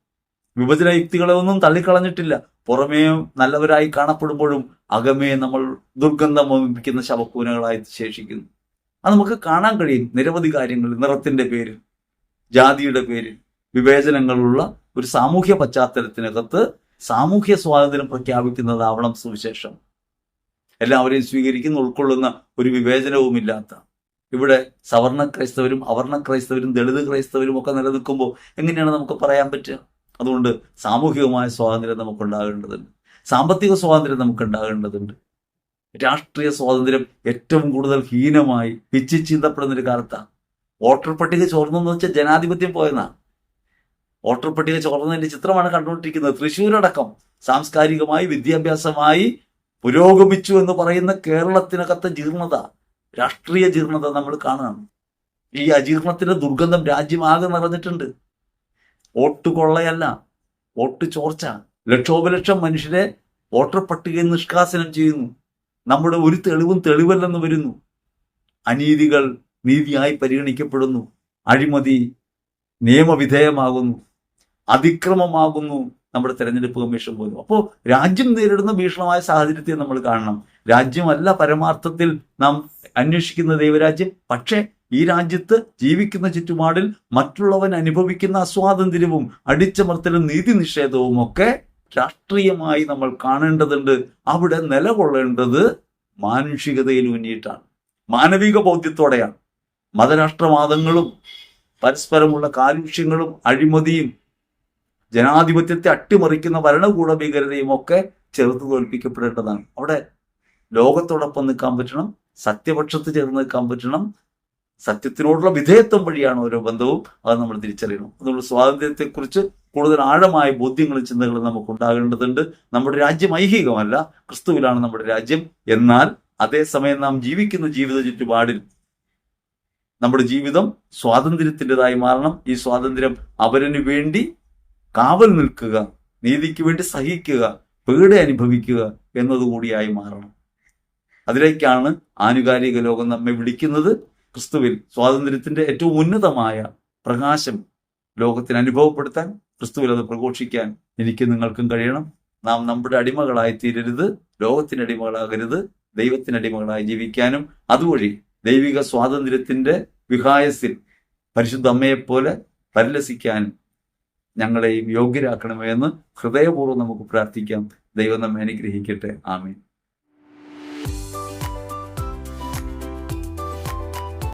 വിഭജന യുക്തികളെ ഒന്നും തള്ളിക്കളഞ്ഞിട്ടില്ല. പുറമേ നല്ലവരായി കാണപ്പെടുമ്പോഴും അകമേ നമ്മൾ ദുർഗന്ധം വമിപ്പിക്കുന്ന ശവക്കൂനകളായി ശേഷിക്കുന്നു. അത് നമുക്ക് കാണാൻ കഴിയും. നിരവധി കാര്യങ്ങൾ നിറത്തിന്റെ പേര് ജാതിയുടെ പേര് വിവേചനങ്ങളുള്ള ഒരു സാമൂഹ്യ പശ്ചാത്തലത്തിനകത്ത് സാമൂഹ്യ സ്വാതന്ത്ര്യം പ്രഖ്യാപിക്കുന്നതാവണം സുവിശേഷം. എല്ലാവരെയും സ്വീകരിക്കുന്ന ഉൾക്കൊള്ളുന്ന ഒരു വിവേചനവുമില്ലാത്ത. ഇവിടെ സവർണ ക്രൈസ്തവരും അവർണ ക്രൈസ്തവരും ദളിത് ക്രൈസ്തവരും ഒക്കെ നിലനിൽക്കുമ്പോൾ എങ്ങനെയാണ് നമുക്ക് പറയാൻ പറ്റുക? അതുകൊണ്ട് സാമൂഹികമായ സ്വാതന്ത്ര്യം നമുക്ക് ഉണ്ടാകേണ്ടതുണ്ട് സാമ്പത്തിക സ്വാതന്ത്ര്യം നമുക്കുണ്ടാകേണ്ടതുണ്ട്. രാഷ്ട്രീയ സ്വാതന്ത്ര്യം ഏറ്റവും കൂടുതൽ ഹീനമായി പിച്ചി ചീന്തപ്പെടുന്ന ഒരു കാലത്താണ് വോട്ടർ പട്ടിക ചോർന്നെന്ന് വെച്ചാൽ ജനാധിപത്യം പോയെന്നാണ് വോട്ടർ പട്ടിക ചോർന്നതിന്റെ ചിത്രമാണ് കണ്ടുകൊണ്ടിരിക്കുന്നത്. തൃശ്ശൂരടക്കം സാംസ്കാരികമായി വിദ്യാഭ്യാസമായി പുരോഗമിച്ചു എന്ന് പറയുന്ന കേരളത്തിനകത്ത ജീർണത രാഷ്ട്രീയ ജീർണത നമ്മൾ കാണുകയാണ് ഈ അജീർണത്തിന്റെ ദുർഗന്ധം രാജ്യമാകെ നിറഞ്ഞിട്ടുണ്ട്. വോട്ട് കൊള്ളയല്ല വോട്ട് ചോർച്ച. ലക്ഷോപലക്ഷം മനുഷ്യരെ വോട്ടർ പട്ടികയിൽ നിഷ്കാസനം ചെയ്യുന്നു. നമ്മുടെ ഒരു തെളിവും തെളിവല്ലെന്ന് വരുന്നു. അനീതികൾ നീതിയായി പരിഗണിക്കപ്പെടുന്നു. അഴിമതി നിയമവിധേയമാകുന്നു. അതിക്രമമാകുന്നു നമ്മുടെ തെരഞ്ഞെടുപ്പ് കമ്മീഷൻ പോലും. അപ്പോൾ രാജ്യം നേരിടുന്ന ഭീഷണമായ സാഹചര്യത്തെ നമ്മൾ കാണണം. രാജ്യമല്ല പരമാർത്ഥത്തിൽ നാം അന്വേഷിക്കുന്ന ദൈവരാജ്യം. പക്ഷേ ഈ രാജ്യത്ത് ജീവിക്കുന്ന ചുറ്റുപാടിൽ മറ്റുള്ളവൻ അനുഭവിക്കുന്ന അസ്വാതന്ത്ര്യവും അടിച്ചമർത്തലും നീതി നിഷേധവും ഒക്കെ രാഷ്ട്രീയമായി നമ്മൾ കാണേണ്ടതുണ്ട്. അവിടെ നിലകൊള്ളേണ്ടത് മാനുഷികതയിൽ ഊന്നിയിട്ടാണ് മാനവിക ബോധ്യത്തോടെയാണ്. മതരാഷ്ട്രവാദങ്ങളും പരസ്പരമുള്ള കാലുഷ്യങ്ങളും അഴിമതിയും ജനാധിപത്യത്തെ അട്ടിമറിക്കുന്ന ഭരണകൂട ഭീകരതയും ഒക്കെ ചെറുത്ത് തോൽപ്പിക്കപ്പെടേണ്ടതാണ്. അവിടെ ലോകത്തോടൊപ്പം നിൽക്കാൻ പറ്റണം സത്യപക്ഷത്ത് ചേർന്ന് നിൽക്കാൻ പറ്റണം സത്യത്തിനോടുള്ള വിധേയത്വം വഴിയാണ് ഓരോ ബന്ധവും അത് നമ്മൾ തിരിച്ചറിയണം. അതുകൊണ്ട് സ്വാതന്ത്ര്യത്തെക്കുറിച്ച് കൂടുതൽ ആഴമായ ബോധ്യങ്ങളും ചിന്തകളും നമുക്ക് ഉണ്ടാകേണ്ടതുണ്ട് നമ്മുടെ രാജ്യം ഐഹികമല്ല ക്രിസ്തുവിലാണ് നമ്മുടെ രാജ്യം. എന്നാൽ അതേസമയം നാം ജീവിക്കുന്ന ജീവിത ചുറ്റുപാടിൽ നമ്മുടെ ജീവിതം സ്വാതന്ത്ര്യത്തിന്റെതായി മാറണം. ഈ സ്വാതന്ത്ര്യം അവരന് വേണ്ടി കാവൽ നിൽക്കുക നീതിക്ക് വേണ്ടി സഹിക്കുക പേട അനുഭവിക്കുക എന്നതുകൂടിയായി മാറണം. അതിലേക്കാണ് ആനുകാലിക ലോകം നമ്മെ വിളിക്കുന്നത്. ക്രിസ്തുവിൽ സ്വാതന്ത്ര്യത്തിന്റെ ഏറ്റവും ഉന്നതമായ പ്രകാശം ലോകത്തിന് അനുഭവപ്പെടുത്താൻ ക്രിസ്തുവിൽ അത് പ്രഘോഷിക്കാൻ എനിക്ക് നിങ്ങൾക്കും കഴിയണം. നാം നമ്മുടെ അടിമകളായി തീരരുത് ലോകത്തിന് അടിമകളാകരുത് ദൈവത്തിന് അടിമകളായി ജീവിക്കാനും. അതുവഴി ദൈവിക സ്വാതന്ത്ര്യത്തിന്റെ വിഹായസിൽ പരിശുദ്ധ അമ്മയെപ്പോലെ പരിലസിക്കാനും ഞങ്ങളെയും യോഗ്യരാക്കണമെന്ന് ഹൃദയപൂർവം നമുക്ക് പ്രാർത്ഥിക്കാം. ദൈവം നമ്മെ അനുഗ്രഹിക്കട്ടെ. ആമീൻ.